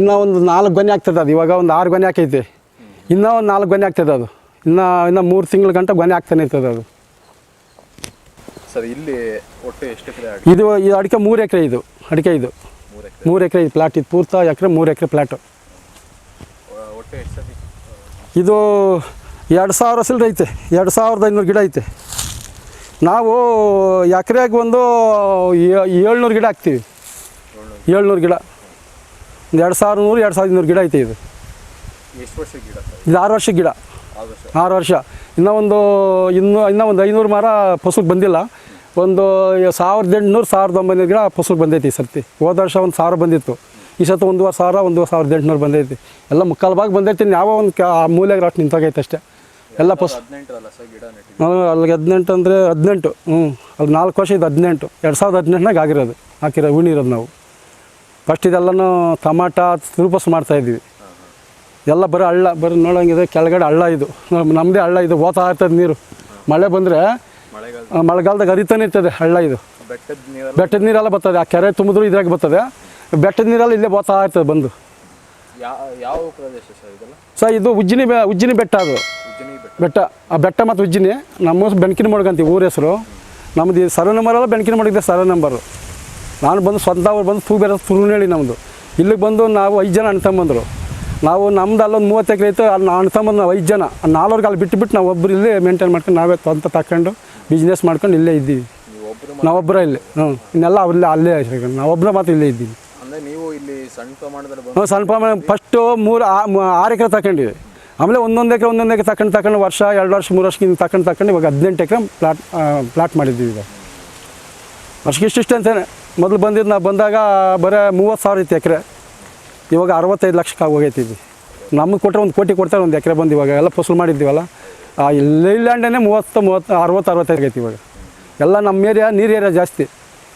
ಇನ್ನೂ ಒಂದು ನಾಲ್ಕು ಗೊನೆ ಆಗ್ತದೆ ಅದು ಇವಾಗ ಒಂದು ಆರು ಗೊನೆ ಹಾಕೈತಿ ಇನ್ನೂ ಒಂದು ನಾಲ್ಕು ಗೊನೆ ಆಗ್ತದೆ ಅದು. ಇನ್ನ ಇನ್ನ ಮೂರು ತಿಂಗಳ ಗಂಟೆ ಗೊನೆ ಆಗ್ತಾನೆ ಇರ್ತದೆ ಅದು. ಸರ್ ಇಲ್ಲಿ ಒಟ್ಟು ಎಷ್ಟು ಎಕರೆ ಆಗಿ ಇದು ಅಡಿಕೆ ಮೂರು ಎಕರೆ ಇದು ಅಡಿಕೆ ಇದು. ಮೂರು ಎಕರೆ. ಇದು ಪ್ಲಾಟ್ ಇದು ಪೂರ್ತ ಎಕರೆ ಮೂರು ಎಕರೆ ಪ್ಲಾಟು. ಇದು ಎರಡು ಸಾವಿರ ಸಿಲ್ ಐತೆ ಎರಡು ಸಾವಿರದ ಐನೂರು ಗಿಡ ಐತೆ. ನಾವು ಎಕರೆಗೆ ಒಂದು ಏಳ್ನೂರು ಗಿಡ ಹಾಕ್ತೀವಿ. ಏಳ್ನೂರು ಗಿಡ. ಒಂದು ಎರಡು ಸಾವಿರ ನೂರು ಎರಡು ಸಾವಿರದ ಇನ್ನೂರು ಗಿಡ ಐತೆ ಇದು. ಎಷ್ಟು ವರ್ಷದ ಗಿಡ? ಇದು ಆರು ವರ್ಷ ಗಿಡ. ಆರು ವರ್ಷ. ವರ್ಷ. ಇನ್ನೂ ಒಂದು ಇನ್ನೂ ಇನ್ನೂ ಒಂದು ಐನೂರು ಮರ ಫಸಲು ಬಂದಿಲ್ಲ. ಒಂದು ಸಾವಿರದ ಎಂಟುನೂರು ಸಾವಿರದ ಒಂಬೈನೂರು ಗಿಡ ಫಸಲು ಬಂದೈತಿ ಈ ಸರ್ತಿ. ಹೋದ ವರ್ಷ ಒಂದು ಸಾವಿರ ಬಂದಿತ್ತು. ಈ ಸತಿ ಒಂದೂವರೆ ಸಾವಿರ ಒಂದು ಸಾವಿರದ ಎಂಟುನೂರು ಬಂದೈತಿ. ಎಲ್ಲ ಮುಕ್ಕಾಲು ಭಾಗ ಬಂದೈತಿ. ಯಾವ ಒಂದು ಆ ಮೂಲೆಗೆ ರಾಟ್ ನಿಂತಾಗೈತೆ ಅಷ್ಟೇ. ಎಲ್ಲ ಫಸ್ ಅಲ್ಲಿಗೆ ಹದಿನೆಂಟು ಅಂದರೆ ಹದಿನೆಂಟು. ಹ್ಞೂ ಅಲ್ಲಿ ನಾಲ್ಕು ವರ್ಷ ಇದು ಹದಿನೆಂಟು. ಎರಡು ಸಾವಿರದ ಹದಿನೆಂಟನಾಗ ಆಗಿರೋದು. ಹಾಕಿರೋ ಉಣಿರೋದು ನಾವು. ಫಸ್ಟ್ ಇದೆಲ್ಲನೂ ಟಮಾಟ ತಿರುಪಸ್ ಮಾಡ್ತಾಯಿದ್ವಿ ಎಲ್ಲ ಬರೀ ಹಳ್ಳ ಬರೀ ನೋಡೋಂಗಿದೆ ಕೆಳಗಡೆ ಹಳ್ಳ ಇದು. ನಮ್- ನಮ್ಮದೇ ಹಳ್ಳ ಇದು ಓತಾ ಇರ್ತದೆ ನೀರು. ಮಳೆ ಬಂದರೆ ಮಳೆಗಾಲ ಮಳೆಗಾಲದಾಗ ಹರಿತಾನೆ ಇರ್ತದೆ ಹಳ್ಳ ಇದು. ಬೆಟ್ಟದ ನೀರೆಲ್ಲ ಬೆಟ್ಟದ ನೀರೆಲ್ಲ ಬರ್ತದೆ. ಆ ಕೆರೆ ತುಂಬಿದ್ರು ಇದ್ರಾಗ ಬರ್ತದೆ. ಬೆಟ್ಟದ ನೀರೆಲ್ಲ ಇಲ್ಲೇ ಓತಾ ಇರ್ತದೆ ಬಂದು. ಯಾವ ಪ್ರದೇಶ ಸರ್ ಇದು ಉಜ್ಜಿನಿ ಬೆ ಉಜ್ಜಿನಿ ಬೆಟ್ಟ ಅದು. ಬೆಟ್ಟ. ಆ ಬೆಟ್ಟ ಮತ್ತು ಉಜ್ಜಿನಿ. ನಮ್ಮ ಬೆಣಕಿನ ಮಡ್ಗಂತೀವಿ ಊರ ಹೆಸರು. ನಮ್ಮದು ಸರ ಸರ್ವೆ ನಂಬರ್ ಎಲ್ಲ ಬೆಣಕಿನ ಮಡಗಿದೆ ಸರ್ವೆ ನಂಬರು ನಾನು ಬಂದು ಸ್ವಂತ ಅವ್ರು ಬಂದು ತೂ ಬೇರೆ ತುರುನೇಳಿ ನಮ್ಮದು ಇಲ್ಲಿಗೆ ಬಂದು ನಾವು ಐದು ಜನ ಅಣ್ತಂಬಂದರು ನಾವು ನಮ್ದು ಅಲ್ಲೊಂದು ಮೂವತ್ತು ಎಕರೆ ಇತ್ತು ಅಲ್ಲಿ ನಾನು ಅಣ್ತಂಬಂದು ನಾವು ಐದು ಜನ. ನಾಲ್ವರ್ಗೆ ಅಲ್ಲಿ ಬಿಟ್ಟು ಬಿಟ್ಟು ನಾವು ಒಬ್ಬರು ಇಲ್ಲೇ ಮೇಂಟೈನ್ ಮಾಡ್ಕೊಂಡು ನಾವೇ ಸ್ವಂತ ತಗೊಂಡು ಬಿಸ್ನೆಸ್ ಮಾಡ್ಕೊಂಡು ಇಲ್ಲೇ ಇದ್ದೀವಿ. ನಾವೊಬ್ಬರ ಇಲ್ಲಿ ಹ್ಞೂ ಇನ್ನೆಲ್ಲ ಅವ್ರಲ್ಲೇ ಅಲ್ಲೇ ನಾವೊಬ್ಬರ ಮಾತ್ರ ಇಲ್ಲೇ ಇದ್ದೀವಿ. ನೀವು ಇಲ್ಲಿ ಸಣ್ಣ ಪ್ರಮಾಣದಲ್ಲಿ ಸಣ್ಣ ಪ್ರಮಾಣ ಫಸ್ಟು ಮೂರು ಆರು ಎಕರೆ ತಗೊಂಡಿವಿ ಆಮೇಲೆ ಒಂದೊಂದು ಎಕರೆ ಒಂದೊಂದು ಎಕರೆ ತಕೊಂಡು ತಗೊಂಡು ವರ್ಷ ಎರಡು ವರ್ಷ ಮೂರು ವರ್ಷಕ್ಕೆ ಹಿಂಗೆ ತಕೊಂಡು ತಗೊಂಡು ಇವಾಗ ಹದಿನೆಂಟು ಎಕರೆ ಪ್ಲಾಟ್ ಪ್ಲಾಟ್ ಮಾಡಿದ್ದೀವಿ ಈಗ ವರ್ಷಕ್ಕೆ ಇಷ್ಟಿಷ್ಟು ಅಂತಾನೆ ಮೊದಲು ಬಂದಿದ್ದು ನಾವು ಬಂದಾಗ ಬರೀ ಮೂವತ್ತು ಸಾವಿರ ಇತ್ತು ಎಕರೆ. ಇವಾಗ ಅರವತ್ತೈದು ಲಕ್ಷಕ್ಕೆ ಹೋಗೈತಿದ್ವಿ ಇದು ನಮಗೆ ಕೊಟ್ಟರೆ ಒಂದು ಕೋಟಿ ಕೊಡ್ತಾರೆ ಒಂದು ಎಕರೆ ಬಂದು ಇವಾಗ. ಎಲ್ಲ ಫಸಲು ಮಾಡಿದ್ದೀವಲ್ಲ? ಆ ಲ್ಯಾಂಡೇ ಮೂವತ್ತು ಮೂವತ್ತು ಅರವತ್ತು ಅರವತ್ತೈದು ಆಗೈತಿ ಇವಾಗ. ಎಲ್ಲ ನಮ್ಮ ಏರಿಯಾ ನೀರು ಏರಿಯಾ ಜಾಸ್ತಿ.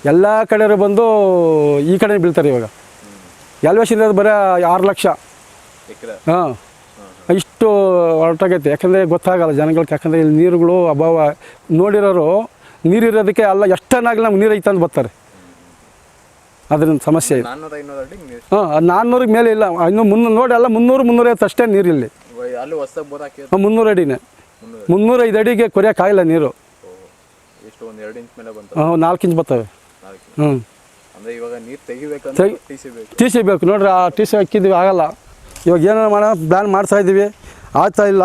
ಎಲ್ಲ ಕಡೆಯವರು ಬಂದು ಈ ಕಡೆ ಬೀಳ್ತಾರೆ ಇವಾಗ. ಎಲ್ವೇಶನ್ ಇರೋದು ಬರೀ ಆರು ಲಕ್ಷ. ಎಕರೆ. ಹಾಂ. ಇಷ್ಟು ಹೊರಟಾಗೈತೆ ಯಾಕಂದರೆ ಗೊತ್ತಾಗಲ್ಲ ಜನಗಳಿಗೆ ಯಾಕಂದರೆ ಇಲ್ಲಿ ನೀರುಗಳು ಅಭಾವ. ನೋಡಿರೋರು ನೀರಿರೋದಕ್ಕೆ ಅಲ್ಲ ಎಷ್ಟನ್ನಾಗಲಿ ನಮ್ಗೆ ನೀರು ಐತೆ ಅಂತ ಬರ್ತಾರೆ. ಅದರಿಂದ ಸಮಸ್ಯೆ ಇದೆ. ನಾನ್ನೂರ ಐನೂರು ಅಡಿ ನೀರು. ಹಾಂ ನಾನ್ನೂರಿಗೆ ಮೇಲೆ ಇಲ್ಲ. ಇನ್ನೂ ಮುನ್ನೂರು ನೋಡಿ ಅಲ್ಲ ಮುನ್ನೂರು ಮುನ್ನೂರೈವತ್ತು ಅಷ್ಟೇ ನೀರಿಲ್ಲಿ. ಇಲ್ಲಿ ಅಲ್ಲಿ ಹೊಸ್ದಾಗಿ ಬೋರ್ ಮುನ್ನೂರು ಅಡಿನೇ. ಮುನ್ನೂರು ಮುನ್ನೂರೈದು ಅಡಿಗೆ ಕೊರಿಯೋಕ್ಕಾಗಿಲ್ಲ ನೀರು. ಎಷ್ಟು ಒಂದು ಎರಡು ಇಂಚ್ ಮೇಲೆ ಬಂತು ಹಾಂ ನಾಲ್ಕು ಇಂಚ್ ಬರ್ತವೆ. ನಾಲ್ಕು ಹ್ಞೂ ಅಂದರೆ ಇವಾಗ ನೀರು ತೆಗಿಬೇಕಂದ್ರೆ ಟಿ ಸಿ ಬೇಕು. ಟಿ ಸಿ ಬೇಕು. ನೋಡ್ರಿ ಆ ಟಿ ಸಿ ಹಾಕಿದ್ವಿ ಆಗಲ್ಲ. ಇವಾಗ ಏನಾರ ಮಾಡೋ ಪ್ಲ್ಯಾನ್ ಮಾಡ್ತಾ ಇದ್ದೀವಿ. ಆಗ್ತಾ ಇಲ್ಲ.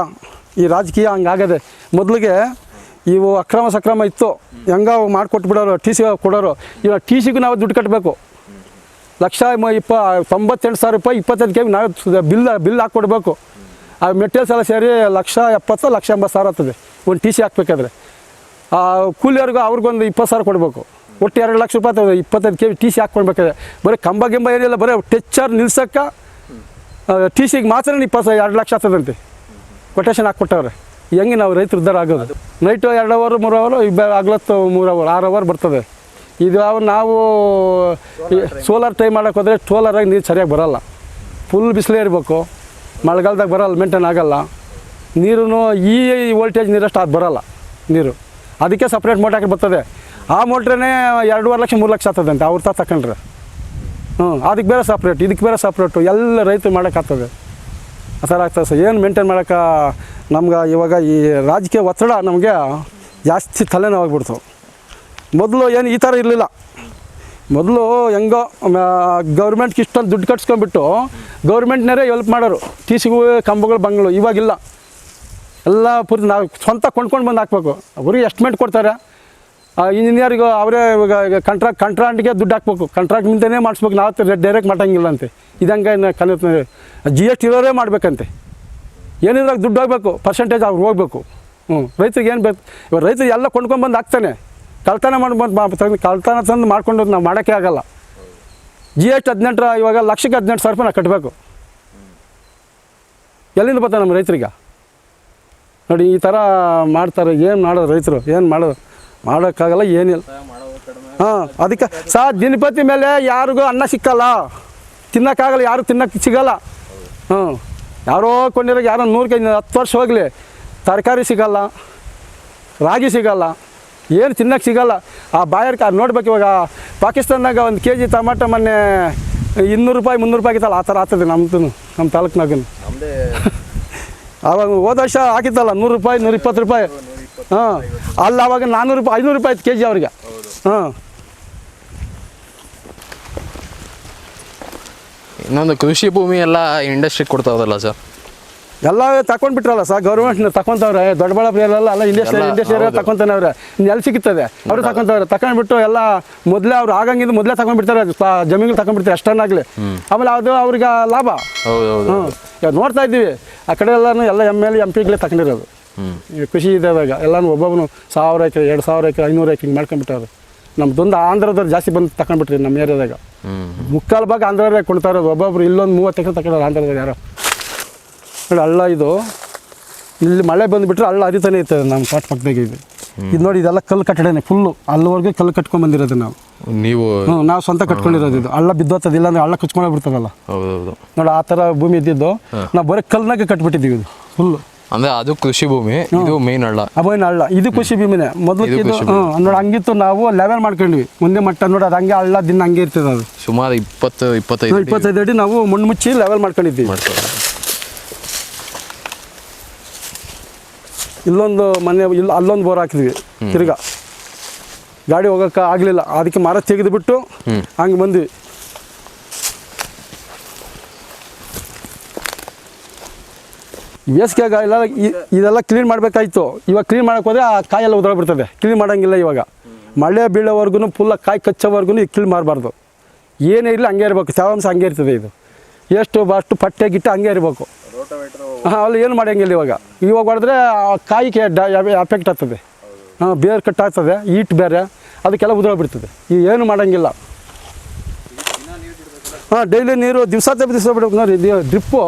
ಈ ರಾಜಕೀಯ ಹಂಗಾಗದೆ ಮೊದಲಿಗೆ ಇವು ಅಕ್ರಮ ಸಕ್ರಮ ಇತ್ತು. ಹೆಂಗ ಮಾಡಿಕೊಟ್ಬಿಡೋರು ಟಿ ಸಿ ಕೊಡೋರು. ಇವಾಗ ಟಿ ಸಿಗೂ ನಾವು ದುಡ್ಡು ಕಟ್ಟಬೇಕು ಲಕ್ಷ ಇಪ್ಪ, ತೊಂಬತ್ತೆಂಟು ಸಾವಿರ ರೂಪಾಯಿ, ಇಪ್ಪತ್ತೈದು ಕೆ ನಾವು ಬಿಲ್ ಬಿಲ್ ಹಾಕ್ಕೊಡ್ಬೇಕು. ಆ ಮೆಟೀರಿಯಲ್ಸ್ ಎಲ್ಲ ಸೇರಿ ಲಕ್ಷ ಎಪ್ಪತ್ತು, ಲಕ್ಷ ಎಂಬತ್ತು ಸಾವಿರ ಆಗ್ತದೆ. ಒಂದು ಟಿ ಸಿ ಹಾಕ್ಬೇಕಾದ್ರೆ. ಆ ಕೂಲಿಯವ್ರಿಗೂ ಅವ್ರಿಗೊಂದು ಇಪ್ಪತ್ತು ಸಾವಿರ ಕೊಡಬೇಕು. ಒಟ್ಟು ಎರಡು ಲಕ್ಷ ರೂಪಾಯಿ ಇಪ್ಪತ್ತೈದು ಕೆ ಟಿ ಸಿ ಹಾಕ್ಕೊಡ್ಬೇಕಾದ್ರೆ. ಬರೀ ಕಂಬ ಗಿಂಬ ಏನಿಲ್ಲ ಬರೀ ಟೆಚ್ಚರ್ ನಿಲ್ಸಕ್ಕೆ ಟಿ ಸಿಗೆ ಮಾತ್ರ ಇಪ್ಪತ್ತು ಎರಡು ಲಕ್ಷ ಆಗ್ತದಂತೆ. ಕೊಟೇಶನ್ ಹಾಕ್ಕೊಟ್ಟವ್ರೆ. ಹೆಂಗೆ ನಾವು ರೈತರು ಉದ್ದಾರ ಆಗೋದು? ನೈಟು ಎರಡು ಅವರು, ಮೂರು ಅವರು, ಇಬ್ಬ ಆಗ್ಲತ್ತು ಮೂರು ಅವರ್, ಆರು ಅವರ್ ಬರ್ತದೆ. ಇದು ನಾವು ಸೋಲಾರ್ ಟೈಮ್ ಮಾಡೋಕೆ ಹೋದರೆ ಸೋಲಾರಾಗಿ ನೀರು ಸರಿಯಾಗಿ ಬರೋಲ್ಲ. ಫುಲ್ ಬಿಸಿಲೇ ಇರಬೇಕು. ಮಳೆಗಾಲದಾಗ ಬರೋಲ್ಲ ಮೇಂಟೈನ್ ಆಗೋಲ್ಲ. ನೀರು ಈ ವೋಲ್ಟೇಜ್ ನೀರಷ್ಟು ಅದು ಬರೋಲ್ಲ ನೀರು. ಅದಕ್ಕೆ ಸಪ್ರೇಟ್ ಮೋಟ್ರ್ ಹಾಕಿ ಬರ್ತದೆ. ಆ ಮೋಟ್ರೇನೇ ಎರಡೂವರೆ ಲಕ್ಷ, ಮೂರು ಲಕ್ಷ ಆಗ್ತದಂತೆ, ಅವ್ರ ತಾ ತಗೊಂಡ್ರೆ ಹ್ಞೂ ಅದಕ್ಕೆ ಬೇರೆ ಸಪ್ರೇಟ್ ಇದಕ್ಕೆ ಬೇರೆ ಸಪ್ರೇಟು ಎಲ್ಲ ರೈತರು ಮಾಡೋಕ್ಕಾಗ್ತದೆ ಆ ಥರ ಆಗ್ತದೆ ಸರ್. ಏನು ಮೇಂಟೈನ್ ಮಾಡೋಕ್ಕೆ ನಮ್ಗೆ ಇವಾಗ ಈ ರಾಜಕೀಯ ಒತ್ತಡ ನಮಗೆ ಜಾಸ್ತಿ ತಲೆನೋವಾಗ್ಬಿಡ್ತು. ಮೊದಲು ಏನು ಈ ಥರ ಇರಲಿಲ್ಲ. ಮೊದಲು ಹೆಂಗೋ ಗೌರ್ಮೆಂಟ್ಗೆ ಇಷ್ಟೊಂದು ದುಡ್ಡು ಕಟ್ಸ್ಕೊಂಡ್ಬಿಟ್ಟು ಗೌರ್ಮೆಂಟ್ನವರೇ ಹೆಲ್ಪ್ ಮಾಡೋರು. ಟಿ ಸಿಗೂ ಕಂಬಗಳು ಬಂಗಳು ಇವಾಗಿಲ್ಲ. ಎಲ್ಲ ಪೂರ್ತಿ ನಾವು ಸ್ವಂತ ಕೊಂಡ್ಕೊಂಡು ಬಂದು ಹಾಕ್ಬೇಕು. ಅವ್ರಿಗೆ ಎಸ್ಟಿಮೇಟ್ ಕೊಡ್ತಾರೆ. ಇಂಜಿನಿಯರ್ಗೂ ಅವರೇ ಇವಾಗ ಕಂಟ್ರಾಕ್ಟ್ ಕಂಟ್ರಾಕ್ಟ್ಗೆ ದುಡ್ಡು ಹಾಕ್ಬೇಕು. ಕಂಟ್ರಾಕ್ಟ್ ಮುಂದೆನೇ ಮಾಡಿಸ್ಬೇಕು. ನಾವು ಡೈರೆಕ್ಟ್ ಮಾಡೋಂಗಿಲ್ಲ ಅಂತೆ ಇದಂಗೆ ಕಲಿತ ಜಿ ಎಸ್ ಟಿ ಇರೋರೇ ಮಾಡಬೇಕಂತೆ. ಏನಿದ್ರಾಗ ದುಡ್ಡು ಹೋಗ್ಬೇಕು. ಪರ್ಸೆಂಟೇಜ್ ಅವ್ರಿಗೆ ಹೋಗ್ಬೇಕು. ಹ್ಞೂ ರೈತರಿಗೆ ಏನು ಬೇಕು? ಇವಾಗ ರೈತರು ಎಲ್ಲ ಕೊಂಡ್ಕೊಂಡ್ಬಂದು ಹಾಕ್ತಾನೆ. ಕಳ್ತನ ಮಾಡ್ಬಂದು ಕಳ್ತನ ತಂದು ಮಾಡ್ಕೊಂಡು ನಾವು ಮಾಡೋಕ್ಕೆ ಆಗಲ್ಲ. ಜಿ ಎಸ್ ಟಿ ಹದಿನೆಂಟರ ಇವಾಗ ಲಕ್ಷಕ್ಕೆ ಹದಿನೆಂಟು ಸಾವಿರ ರೂಪಾಯಿ ನಾವು ಕಟ್ಟಬೇಕು ಎಲ್ಲಿಂದ ಬರ್ತಾರೆ ನಮ್ಮ ರೈತರಿಗೆ? ನೋಡಿ, ಈ ಥರ ಮಾಡ್ತಾರೆ, ಏನು ಮಾಡೋದು ರೈತರು? ಏನು ಮಾಡೋದು? ಮಾಡೋಕ್ಕಾಗಲ್ಲ, ಏನಿಲ್ಲ. ಹಾಂ, ಅದಕ್ಕೆ ಸಾ ದಿನಪತಿ ಮೇಲೆ ಯಾರಿಗೂ ಅನ್ನ ಸಿಕ್ಕಲ್ಲ. ತಿನ್ನೋಕ್ಕಾಗಲ್ಲ, ಯಾರು ತಿನ್ನಕ್ಕೆ ಸಿಗಲ್ಲ. ಹ್ಞೂ. ಯಾರೋ ಕೊಂಡಿರೋ ಯಾರೋ ನೂರು ಕೆ ಹತ್ತು ವರ್ಷ ಹೋಗಲಿ. ತರಕಾರಿ ಸಿಗಲ್ಲ. ರಾಗಿ ಸಿಗಲ್ಲ. ಏನು ತಿನ್ನಕ್ಕೆ ಸಿಗಲ್ಲ. ಆ ಬಾಯರ್ಕ ನೋಡ್ಬೇಕು ಇವಾಗ. ಪಾಕಿಸ್ತಾನ್ದಾಗ ಒಂದು ಕೆ ಜಿ ಟಮಾಟ ಮೊನ್ನೆ ಇನ್ನೂರು ರೂಪಾಯಿ ಮುನ್ನೂರು ರೂಪಾಯಿ ಆಗಿತ್ತಲ್ಲ ಆ ಥರ ಆಗ್ತದೆ ನಮ್ದು ನಮ್ಮ ತಾಲೂಕ್ನಾಗ ನಮ್ಮದೇ ಆವಾಗ ಹೋದ ವರ್ಷ ಹಾಕಿತ್ತಲ್ಲ ನೂರು ರೂಪಾಯಿ ನೂರ ಇಪ್ಪತ್ತು ರೂಪಾಯಿ. ಹಾಂ ಅಲ್ಲಿ ಆವಾಗ ನಾನ್ನೂರು ರೂಪಾಯಿ ಐನೂರು ರೂಪಾಯಿ ಕೆ ಜಿ ಅವ್ರಿಗೆ. ಹಾಂ. ಇನ್ನೊಂದು ಕೃಷಿ ಭೂಮಿ ಎಲ್ಲ ಇಂಡಸ್ಟ್ರಿ ಕೊಡ್ತಾ ಹೋದಲ್ಲ ಸರ್? ಎಲ್ಲ ತಕೊಂಡ್ಬಿಟ್ರಲ್ಲ ಸರ್ ಗೌರ್ಮೆಂಟ್ ತಕೊಂತವ್ರೆ ದೊಡ್ಡಬಳ್ಳಾಪುರ ಎಲ್ಲ ಇಂಡಸ್ಟ್ರಿ ಇಂಡಸ್ಟ್ರಿ ತಕೊಂತಾನೆ ಅವ್ರೆ ಎಲ್ಲಿ ಸಿಗುತ್ತದೆ ಅವರು ತಕೊಂತವ್ರೆ. ತಕೊಂಡ್ಬಿಟ್ಟು ಎಲ್ಲ ಮೊದಲೇ ಅವ್ರು ಆಗಂಗಿಂದ ಮೊದಲೇ ತಗೊಂಡ್ಬಿಡ್ತಾರೆ ಜಮೀನು ತಗೊಂಡ್ಬಿಡ್ತಾರೆ ಅಷ್ಟನ್ನಾಗಲಿ. ಆಮೇಲೆ ಅದು ಅವ್ರಿಗೆ ಲಾಭ. ಹ್ಞೂ ಇವಾಗ ನೋಡ್ತಾ ಇದ್ದೀವಿ ಆ ಕಡೆ ಎಲ್ಲಾನು ಎಲ್ಲ ಎಂ ಎಲ್ ಎಂ ಪಿಗಳೇ ತಗೊಂಡಿರೋದು ಕೃಷಿ ಇದೆ ಇವಾಗ ಎಲ್ಲಾನು ಒಬ್ಬೊಬ್ಬನು ಸಾವಿರ ಎಕರೆ ಎರಡು ಸಾವಿರ ಎಕರೆ ಐನೂರು ಎಕರೆ ಹಿಂಗೆ ಮಾಡ್ಕೊಂಡ್ಬಿಟ್ಟವ್ರು. ನಮ್ದೊಂದು ಆಂಧ್ರದವ್ರು ಜಾಸ್ತಿ ಬಂದು ತಗೊಂಡ್ಬಿಟ್ರಿ ನಮ್ಮ ಏರಿಯಾದಾಗ. ಮುಕ್ಕಾಲು ಭಾಗ ಆಂಧ್ರದಾಗ ಕೊಡ್ತಾ ಇರೋದು. ಒಬ್ಬೊಬ್ರು ಇಲ್ಲೊಂದು ಮೂವತ್ತು ಎಕರೆ ತಗೊಂಡವ್ರು ಆಂಧ್ರದಾಗ ಯಾರೋ. ನೋಡಿ ಹಳ್ಳ ಇದು. ಇಲ್ಲಿ ಮಳೆ ಬಂದುಬಿಟ್ರೆ ಹಳ್ಳ ಹರಿತಾನೆ ಇರ್ತದೆ ನಮ್ಮ ಕಾಟ್ ಪಕ್ಕದಾಗ ಇದು. ಇದು ನೋಡಿ ಇದೆಲ್ಲ ಕಲ್ಲು ಕಟ್ಟಡನೇ ಫುಲ್ಲು ಅಲ್ಲಿವರೆಗೆ ಕಲ್ಲು ಕಟ್ಕೊಂಡ್ ಬಂದಿರೋದು ನಾವು. ನೀವು ಹ್ಞೂ ನಾವು ಸ್ವಂತ ಕಟ್ಕೊಂಡಿರೋದು ಇದು. ಹಳ್ಳ ಬಿದ್ದೋತದ ಇಲ್ಲಾಂದ್ರೆ ಹಳ್ಳ ಕಚ್ಕೊಂಡೇ ಬಿಡ್ತದಲ್ಲ ಹೌದು ಹೌದು ನೋಡಿ ಆ ಥರ ಭೂಮಿ ಇದ್ದಿದ್ದು. ನಾವು ಬರೀ ಕಲ್ನಾಗೆ ಕಟ್ಬಿಟ್ಟಿದ್ದೀವಿ ಇದು ಫುಲ್ಲು ಅಂದ್ರೆ ಅದು ಕೃಷಿ ಭೂಮಿ ಇದು ಮೇನ್ ಹಳ್ಳ. ಅಬೋಯ್ ಹಳ್ಳ. ಇದು ಕೃಷಿ ಭೂಮಿನೇ. ಮೊದಲು ಇದು ನೋಡಿ ಹಂಗಿತ್ತು ನಾವು ಲೆವೆಲ್ ಮಾಡ್ಕೊಂಡ್ವಿ. ಮುಂದೆ ಮಟ್ಟ ನೋಡಿ ಅದು ಹಂಗೆ ಹಳ್ಳ ದಿನ ಹಂಗೆ ಇರ್ತದೆ ಅದು. ಸುಮಾರು ಇಪ್ಪತ್ತು ಇಪ್ಪತ್ತೈದು ಇಪ್ಪತ್ತೈದು ಅಡಿ ನಾವು ಮಣ್ಣು ಮುಚ್ಚಿ ಲೆವೆಲ್ ಮಾಡ್ಕೊಂಡಿದ್ದೀವಿ. ಇಲ್ಲೊಂದು ಮನೆ ಇಲ್ಲ ಅಲ್ಲೊಂದು ಬೋರ್ ಹಾಕಿದ್ವಿ. ತಿರ್ಗಾ ಗಾಡಿ ಹೋಗೋಕೆ ಆಗಲಿಲ್ಲ. ಅದಕ್ಕೆ ಮರ ತೆಗೆದುಬಿಟ್ಟು ಹಂಗೆ ಬಂದ್ವಿ. ಬೇಸಿಗೆ ಎಲ್ಲ ಇದೆಲ್ಲ ಕ್ಲೀನ್ ಮಾಡಬೇಕಾಯ್ತು. ಇವಾಗ ಕ್ಲೀನ್ ಮಾಡೋಕೆ ಹೋದ್ರೆ ಆ ಕಾಯೆಲ್ಲ ಉದ್ರಾಗ್ಬಿಡ್ತದೆ. ಕ್ಲೀನ್ ಮಾಡೋಂಗಿಲ್ಲ ಇವಾಗ. ಮಳೆ ಬೀಳೋವರೆಗೂ ಫುಲ್ಲ ಕಾಯಿ ಕಚ್ಚೋವರೆಗೂ ಕ್ಲೀನ್ ಮಾಡಬಾರ್ದು. ಏನೇ ಇರಲಿ ಹಂಗೆ ಇರಬೇಕು. ತೇವಾಂಶ ಹಂಗೆ ಇರ್ತದೆ ಇದು. ಎಷ್ಟು ಅಷ್ಟು ಪಟ್ಟೆ ಗಿಟ್ಟ ಹಂಗೆ ಇರಬೇಕು. ಅಲ್ಲಿ ಏನು ಮಾಡಂಗಿಲ್ಲ ಇವಾಗ. ಇವಾಗ ಹೊಡೆದ್ರೆ ಆ ಕಾಯಿಗೆ ಅಫೆಕ್ಟ್ ಆಗ್ತದೆ. ಹಾಂ ಬೇರೆ ಕಟ್ ಆಗ್ತದೆ ಈಟ್ ಬೇರೆ ಅದಕ್ಕೆಲ್ಲ ಉದುರೋಗ್ಬಿಡ್ತದೆ ಈ ಏನು ಮಾಡಂಗಿಲ್ಲ. ಹಾಂ ಡೈಲಿ ನೀರು ದಿವಸ ದಿವಸ ಬಿಡ್ಬೇಕು ನೋಡಿ ಡ್ರಿಪ್ಪು.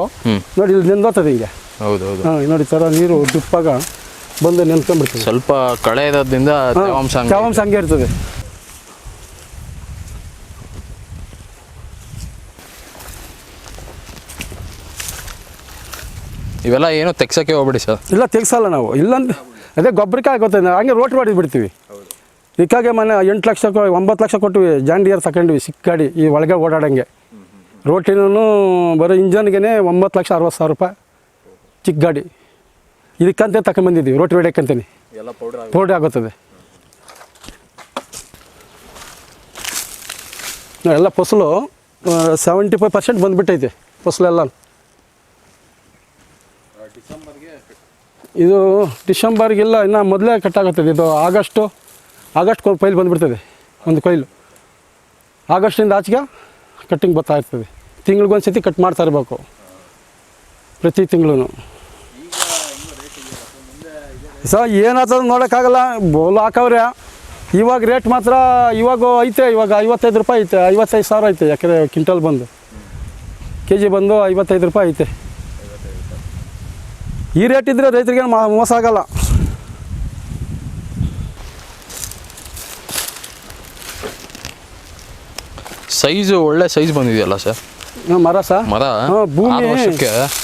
ನೋಡಿ ಇಲ್ಲಿ ನಿಂದೋಗ್ತದೆ ಹಿಂಗೆ. ಹೌದು ಹೌದು. ಹಾಂ ನೋಡಿ ಸರ ಥರ ನೀರು ಡ್ರಿಪ್ಪಾಗ ಬಂದು ನಿಂತ್ಕೊಂಡ್ಬಿಡ್ತದೆ ಸ್ವಲ್ಪ ಕಳೆ ಇರೋದ್ರಿಂದ ತೇವಾಂಶ ಹಂಗೆ ಇರ್ತದೆ. ಇವೆಲ್ಲ ಏನು ತೆಗ್ಸಕ್ಕೆ ಹೋಗ್ಬೇಡಿ ಸರ್. ಇಲ್ಲ ತೆಗ್ಸಲ್ಲ ನಾವು. ಇಲ್ಲಂದ್ರೆ ಅದೇ ಗೊಬ್ಬರಕ್ಕೆ ಆಗುತ್ತೆ ನಾವು ಹಂಗೆ ರೋಟ್ ಮಾಡಿ ಬಿಡ್ತೀವಿ. ಇದಕ್ಕಾಗೆ ಮನೆ ಎಂಟು ಲಕ್ಷ ಕೊ- ಒಂಬತ್ತು ಲಕ್ಷ ಕೊಟ್ವಿ ಜಾಂಡಿಯರ್ ತಗೊಂಡ್ವಿ ಸಿಕ್ಕ ಗಾಡಿ ಈ ಒಳಗೆ ಓಡಾಡಂಗೆ. ರೋಟಿನೂ ಬರೋ ಇಂಜನ್ಗೆ ಒಂಬತ್ತು ಲಕ್ಷ ಅರವತ್ತು ಸಾವಿರ ರೂಪಾಯಿ ಚಿಕ್ಕ ಗಾಡಿ ಇದಕ್ಕಂತೆ ತಗೊಂಬಂದಿದ್ದೀವಿ ರೋಟಿ ಹೊಡ್ಯಕ್ಕಂತೀನಿ ಎಲ್ಲ ಪೌಡರ್ ಆಗಿ ಪೌಡ್ರ್ ಆಗುತ್ತದೆ. ಎಲ್ಲ ಫಸಲು ಸೆವೆಂಟಿ ಫೈವ್ ಪರ್ಸೆಂಟ್ ಬಂದುಬಿಟ್ಟೈತೆ ಫಸಲೆಲ್ಲ ಇದು ಡಿಸೆಂಬರ್ಗೆಲ್ಲ ಇನ್ನು ಮೊದಲೇ ಕಟ್ಟಾಗುತ್ತದೆ. ಇದು ಆಗಸ್ಟು ಆಗಸ್ಟ್ ಕೊಯ್ಲು ಬಂದುಬಿಡ್ತದೆ, ಒಂದು ಕೊಯ್ಲು. ಆಗಸ್ಟಿಂದ ಆಚೆಗೆ ಕಟ್ಟಿಂಗ್ ಬರ್ತಾ ಇರ್ತದೆ. ತಿಂಗ್ಳಿಗೊಂದು ಸತಿ ಕಟ್ ಮಾಡ್ತಾ ಇರಬೇಕು. ಪ್ರತಿ ತಿಂಗಳು ಸರ್ ಏನಾಗ್ತದೆ ನೋಡೋಕ್ಕಾಗಲ್ಲ, ಬೋಲು ಹಾಕವ್ರೆ. ಇವಾಗ ರೇಟ್ ಮಾತ್ರ ಇವಾಗ ಐತೆ, ಇವಾಗ ಐವತ್ತೈದು ರೂಪಾಯಿ ಐತೆ, ಐವತ್ತೈದು ಸಾವಿರ ಐತೆ ಯಾಕೆಂದರೆ ಕ್ವಿಂಟಲ್ ಬಂದು. ಕೆ ಜಿ ಬಂದು ಐವತ್ತೈದು ರೂಪಾಯಿ ಐತೆ. ಈ ರೇಟ್ ಇದ್ದರೆ ರೈತರಿಗೆ ಮೋಸ ಆಗಲ್ಲ. ಸೈಜ್ ಒಳ್ಳೆ ಸೈಜ್ ಬಂದಿದೆಯಲ್ಲ ಸರ್ ಮರ ಸರ್ ಮರ? ಭೂಮಿ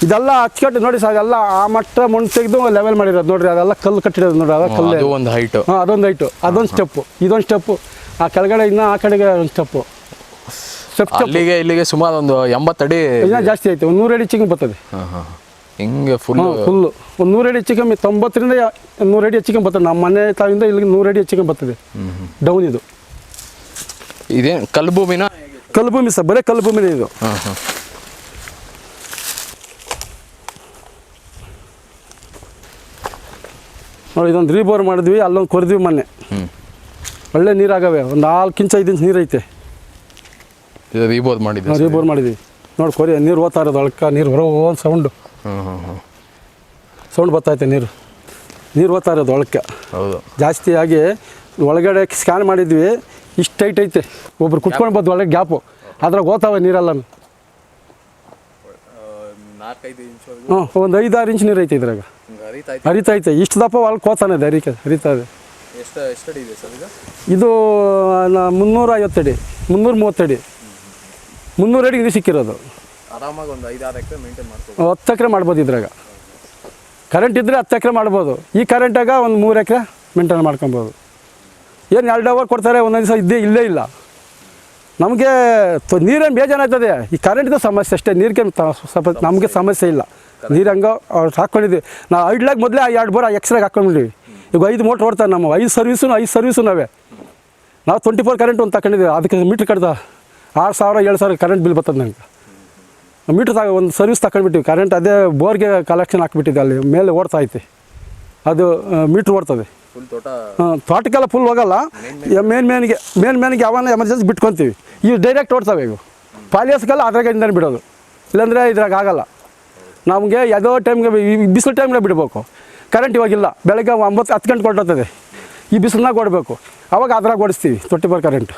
ಇದೆಲ್ಲ ಅಚ್ಚುಕಟ್ಟು ನೋಡಿ ಸರ್ ಎಲ್ಲ ಆ ಮಟ್ಟ ಮಣ್ಣು ತೆಗೆದು ಲೆವೆಲ್ ಮಾಡಿರೋದು ನೋಡ್ರಿ ಅದೆಲ್ಲ ಕಲ್ಲು ಕಟ್ಟಿರೋದು ನೋಡ್ರಿ ಅದ ಕಲ್ಲು. ಒಂದು ಹೈಟ್ ಹಾಂ ಅದೊಂದು ಹೈಟು ಅದೊಂದು ಸ್ಟೆಪ್ಪು ಇದೊಂದು ಸ್ಟೆಪ್ಪು ಆ ಕೆಳಗಡೆ ಇನ್ನ ಆ ಕಡೆಗೆ ಒಂದು ಸ್ಟೆಪ್ಪು ಸ್ಟೆಪ್ ಸ್ಟೆಪ್ ಅಲ್ಲಿಗೆ ಇಲ್ಲಿಗೆ ಸುಮಾರು ಒಂದು ಅಡಿ ಇನ್ನೂ ಜಾಸ್ತಿ ಐತೆ ಒಂದು ನೂರು ಅಡಿ ಚಿಂಗ್ ಬರ್ತದೆ. ಹಾಂ ಹಾಂ. ಹಿಂಗೆ ಫುಲ್ ಫುಲ್ಲು ಒಂದು ನೂರಡಿ ಅಡಿ ಹೆಚ್ಚು ಕಮ್ಮಿ ತೊಂಬತ್ತರಿಂದ ನೂರಡಿ ನೂರು ಅಡಿ ಹೆಚ್ಚು ಕಮ್ಮಿ ಬರ್ತದೆ. ನಮ್ಮ ಮನೆ ತಾವಿಂದ ಇಲ್ಲಿಗೆ ನೂರು ಅಡಿ ಹೆಚ್ಚು ಕಮ್ಮಿ ಬರ್ತದೆ ಡೌನ್ ಇದು. ಇದೇ ಕಲ್ಲು ಭೂಮಿನ? ಕಲ್ಲು ಭೂಮಿ ಸರ್ ಬರೀ ಕಲ್ಲು ಭೂಮಿನೇ ಇದು. ಹಾಂ ಹಾಂ. ನೋಡಿ ಇದೊಂದು ರೀಬೋರ್ ಮಾಡಿದ್ವಿ ಅಲ್ಲೊಂದು ಕೊರಿದ್ವಿ ಮೊನ್ನೆ. ಹ್ಞೂ ಒಳ್ಳೆ ನೀರಾಗವೆ ಒಂದು ನಾಲ್ಕು ಇಂಚ್ ಐದು ಇಂಚ್ ನೀರು ಐತೆ ರೀಬೋರ್ ನಾವು ರೀಬೋರ್ ಮಾಡಿದ್ವಿ. ನೋಡಿ ಕೊರಿ ನೀರು ಓದ್ತಾ ಇರೋದು ಅಳ್ಕ ನೀರು ಬರೋ ಒಂದು ಸೌಂಡು ಹಾಂ ಹಾಂ ಹಾಂ ಸೌಂಡ್ ಬರ್ತೈತೆ ನೀರು. ನೀರು ಓದ್ತಾ ಇರೋದು ಒಳಕ್ಕೆ ಹೌದು. ಜಾಸ್ತಿ ಆಗಿ ಒಳಗಡೆ ಸ್ಕ್ಯಾನ್ ಮಾಡಿದ್ವಿ ಇಷ್ಟು ಟೈಟ್ ಐತೆ. ಒಬ್ರು ಕುತ್ಕೊಂಡು ಬಂದು ಒಳಗೆ ಗ್ಯಾಪು ಅದ್ರಾಗ ಓದ್ತಾವೆ ನೀರೆಲ್ಲ ಹ್ಞೂ ಒಂದು ಐದಾರು ಇಂಚ್ ನೀರು ಐತೆ ಇದ್ರಾಗ. ಹರಿತೈತೆ ಇಷ್ಟು ದಪ್ಪ ಒಳಗೆ ಕೋತಾನೆ ಇದೆ ಹರಿಕೆ ಹರಿತಾ ಇದೆ. ಇದೆ ಮುನ್ನೂರ ಐವತ್ತಡಿ ಮುನ್ನೂರ ಮೂವತ್ತಡಿ ಮುನ್ನೂರು ಅಡಿ ಇದು ಸಿಕ್ಕಿರೋದು. ಆರಾಮಾಗಿ ಒಂದು ಐದು ಆರು ಎಕರೆ ಮೇಂಟೈನ್ ಹತ್ತು ಎಕರೆ ಮಾಡ್ಬೋದು ಇದ್ರಾಗ. ಕರೆಂಟ್ ಇದ್ದರೆ ಹತ್ತು ಎಕರೆ ಮಾಡ್ಬೋದು. ಈ ಕರೆಂಟಾಗ ಒಂದು ಮೂರು ಎಕರೆ ಮೇಂಟೈನ್ ಮಾಡ್ಕೊಬೋದು. ಏನು ಎರಡು ಅವರ್ ಕೊಡ್ತಾರೆ ಒಂದೊಂದು ದಿವಸ ಇದ್ದೇ ಇಲ್ಲೇ ಇಲ್ಲ. ನಮಗೆ ನೀರೇನು ಬೇಜಾರಾಗ್ತದೆ. ಈ ಕರೆಂಟ್ದು ಸಮಸ್ಯೆ ಅಷ್ಟೇ. ನೀರಿಗೆ ಸ್ವಲ್ಪ ನಮಗೆ ಸಮಸ್ಯೆ ಇಲ್ಲ. ನೀರು ಹಂಗೆ ಅವ್ರು ಹಾಕ್ಕೊಂಡಿದ್ವಿ ನಾವು ಐಡ್ಲಾಗ ಮೊದಲೇ ಎರಡು ಬೋರ್ ಎಕ್ಸ್ರಾಗ ಹಾಕ್ಕೊಂಡಿದ್ವಿ ಈಗ ಐದು ಮೋಟ್ರ್ ಓಡ್ತಾರೆ ನಮ್ಮ. ಐದು ಸರ್ವಿಸು ಐದು ಸರ್ವಿಸು ನಾವೇ. ನಾವು ಟ್ವೆಂಟಿ ಫೋರ್ ಕರೆಂಟ್ ಒಂದು ತಗೊಂಡಿದ್ದೀವಿ ಅದಕ್ಕೆ ಮೀಟ್ರ್ ಕಡ್ದ ಆರು ಸಾವಿರ ಏಳು ಸಾವಿರ ಕರೆಂಟ್ ಬಿಲ್ ಬರ್ತದೆ ನನಗೆ ಮೀಟ್ರ್ ತಗ ಒಂದು ಸರ್ವಿಸ್ ತಗೊಂಡ್ಬಿಟ್ಟಿವಿ ಕರೆಂಟ್ ಅದೇ ಬೋರ್ಗೆ ಕಲೆಕ್ಷನ್ ಹಾಕ್ಬಿಟ್ಟಿದ್ದೆ ಅಲ್ಲಿ ಮೇಲೆ ಓಡ್ತಾ ಐತೆ. ಅದು ಮೀಟ್ರ್ ಓಡ್ತದೆ. ಹಾಂ ತೋಟಕ್ಕೆಲ್ಲ ಫುಲ್ ಹೋಗಲ್ಲ. ಮೇನ್ ಮೇನ್ಗೆ ಮೇನ್ ಮೇನ್ಗೆ ಯಾವಾಗ ಎಮರ್ಜೆನ್ಸಿ ಬಿಟ್ಕೊತೀವಿ. ಇವು ಡೈರೆಕ್ಟ್ ಓಡ್ತವೆ ಇವು. ಪಾಲಿಯಸ್ಗೆಲ್ಲ ಅದ್ರಾಗಿಂದ ಬಿಡೋದು. ಇಲ್ಲಾಂದರೆ ಇದ್ರಾಗ ಆಗಲ್ಲ. ನಮಗೆ ಯಾವುದೋ ಟೈಮ್ಗೆ ಬಿಸಿಲು ಟೈಮ್ಗೆ ಬಿಡಬೇಕು. ಕರೆಂಟ್ ಇವಾಗಿಲ್ಲ. ಬೆಳಗ್ಗೆ ಒಂಬತ್ತು ಹತ್ತು ಗಂಟೆ ಕೊಟ್ಟಿರ್ತದೆ ಈ ಬಿಸಿಲನ್ನ ಓಡಬೇಕು. ಅವಾಗ ಅದ್ರಾಗ ಓಡಿಸ್ತೀವಿ ತೊಟ್ಟಿ ಬರ್ ಕರೆಂಟ್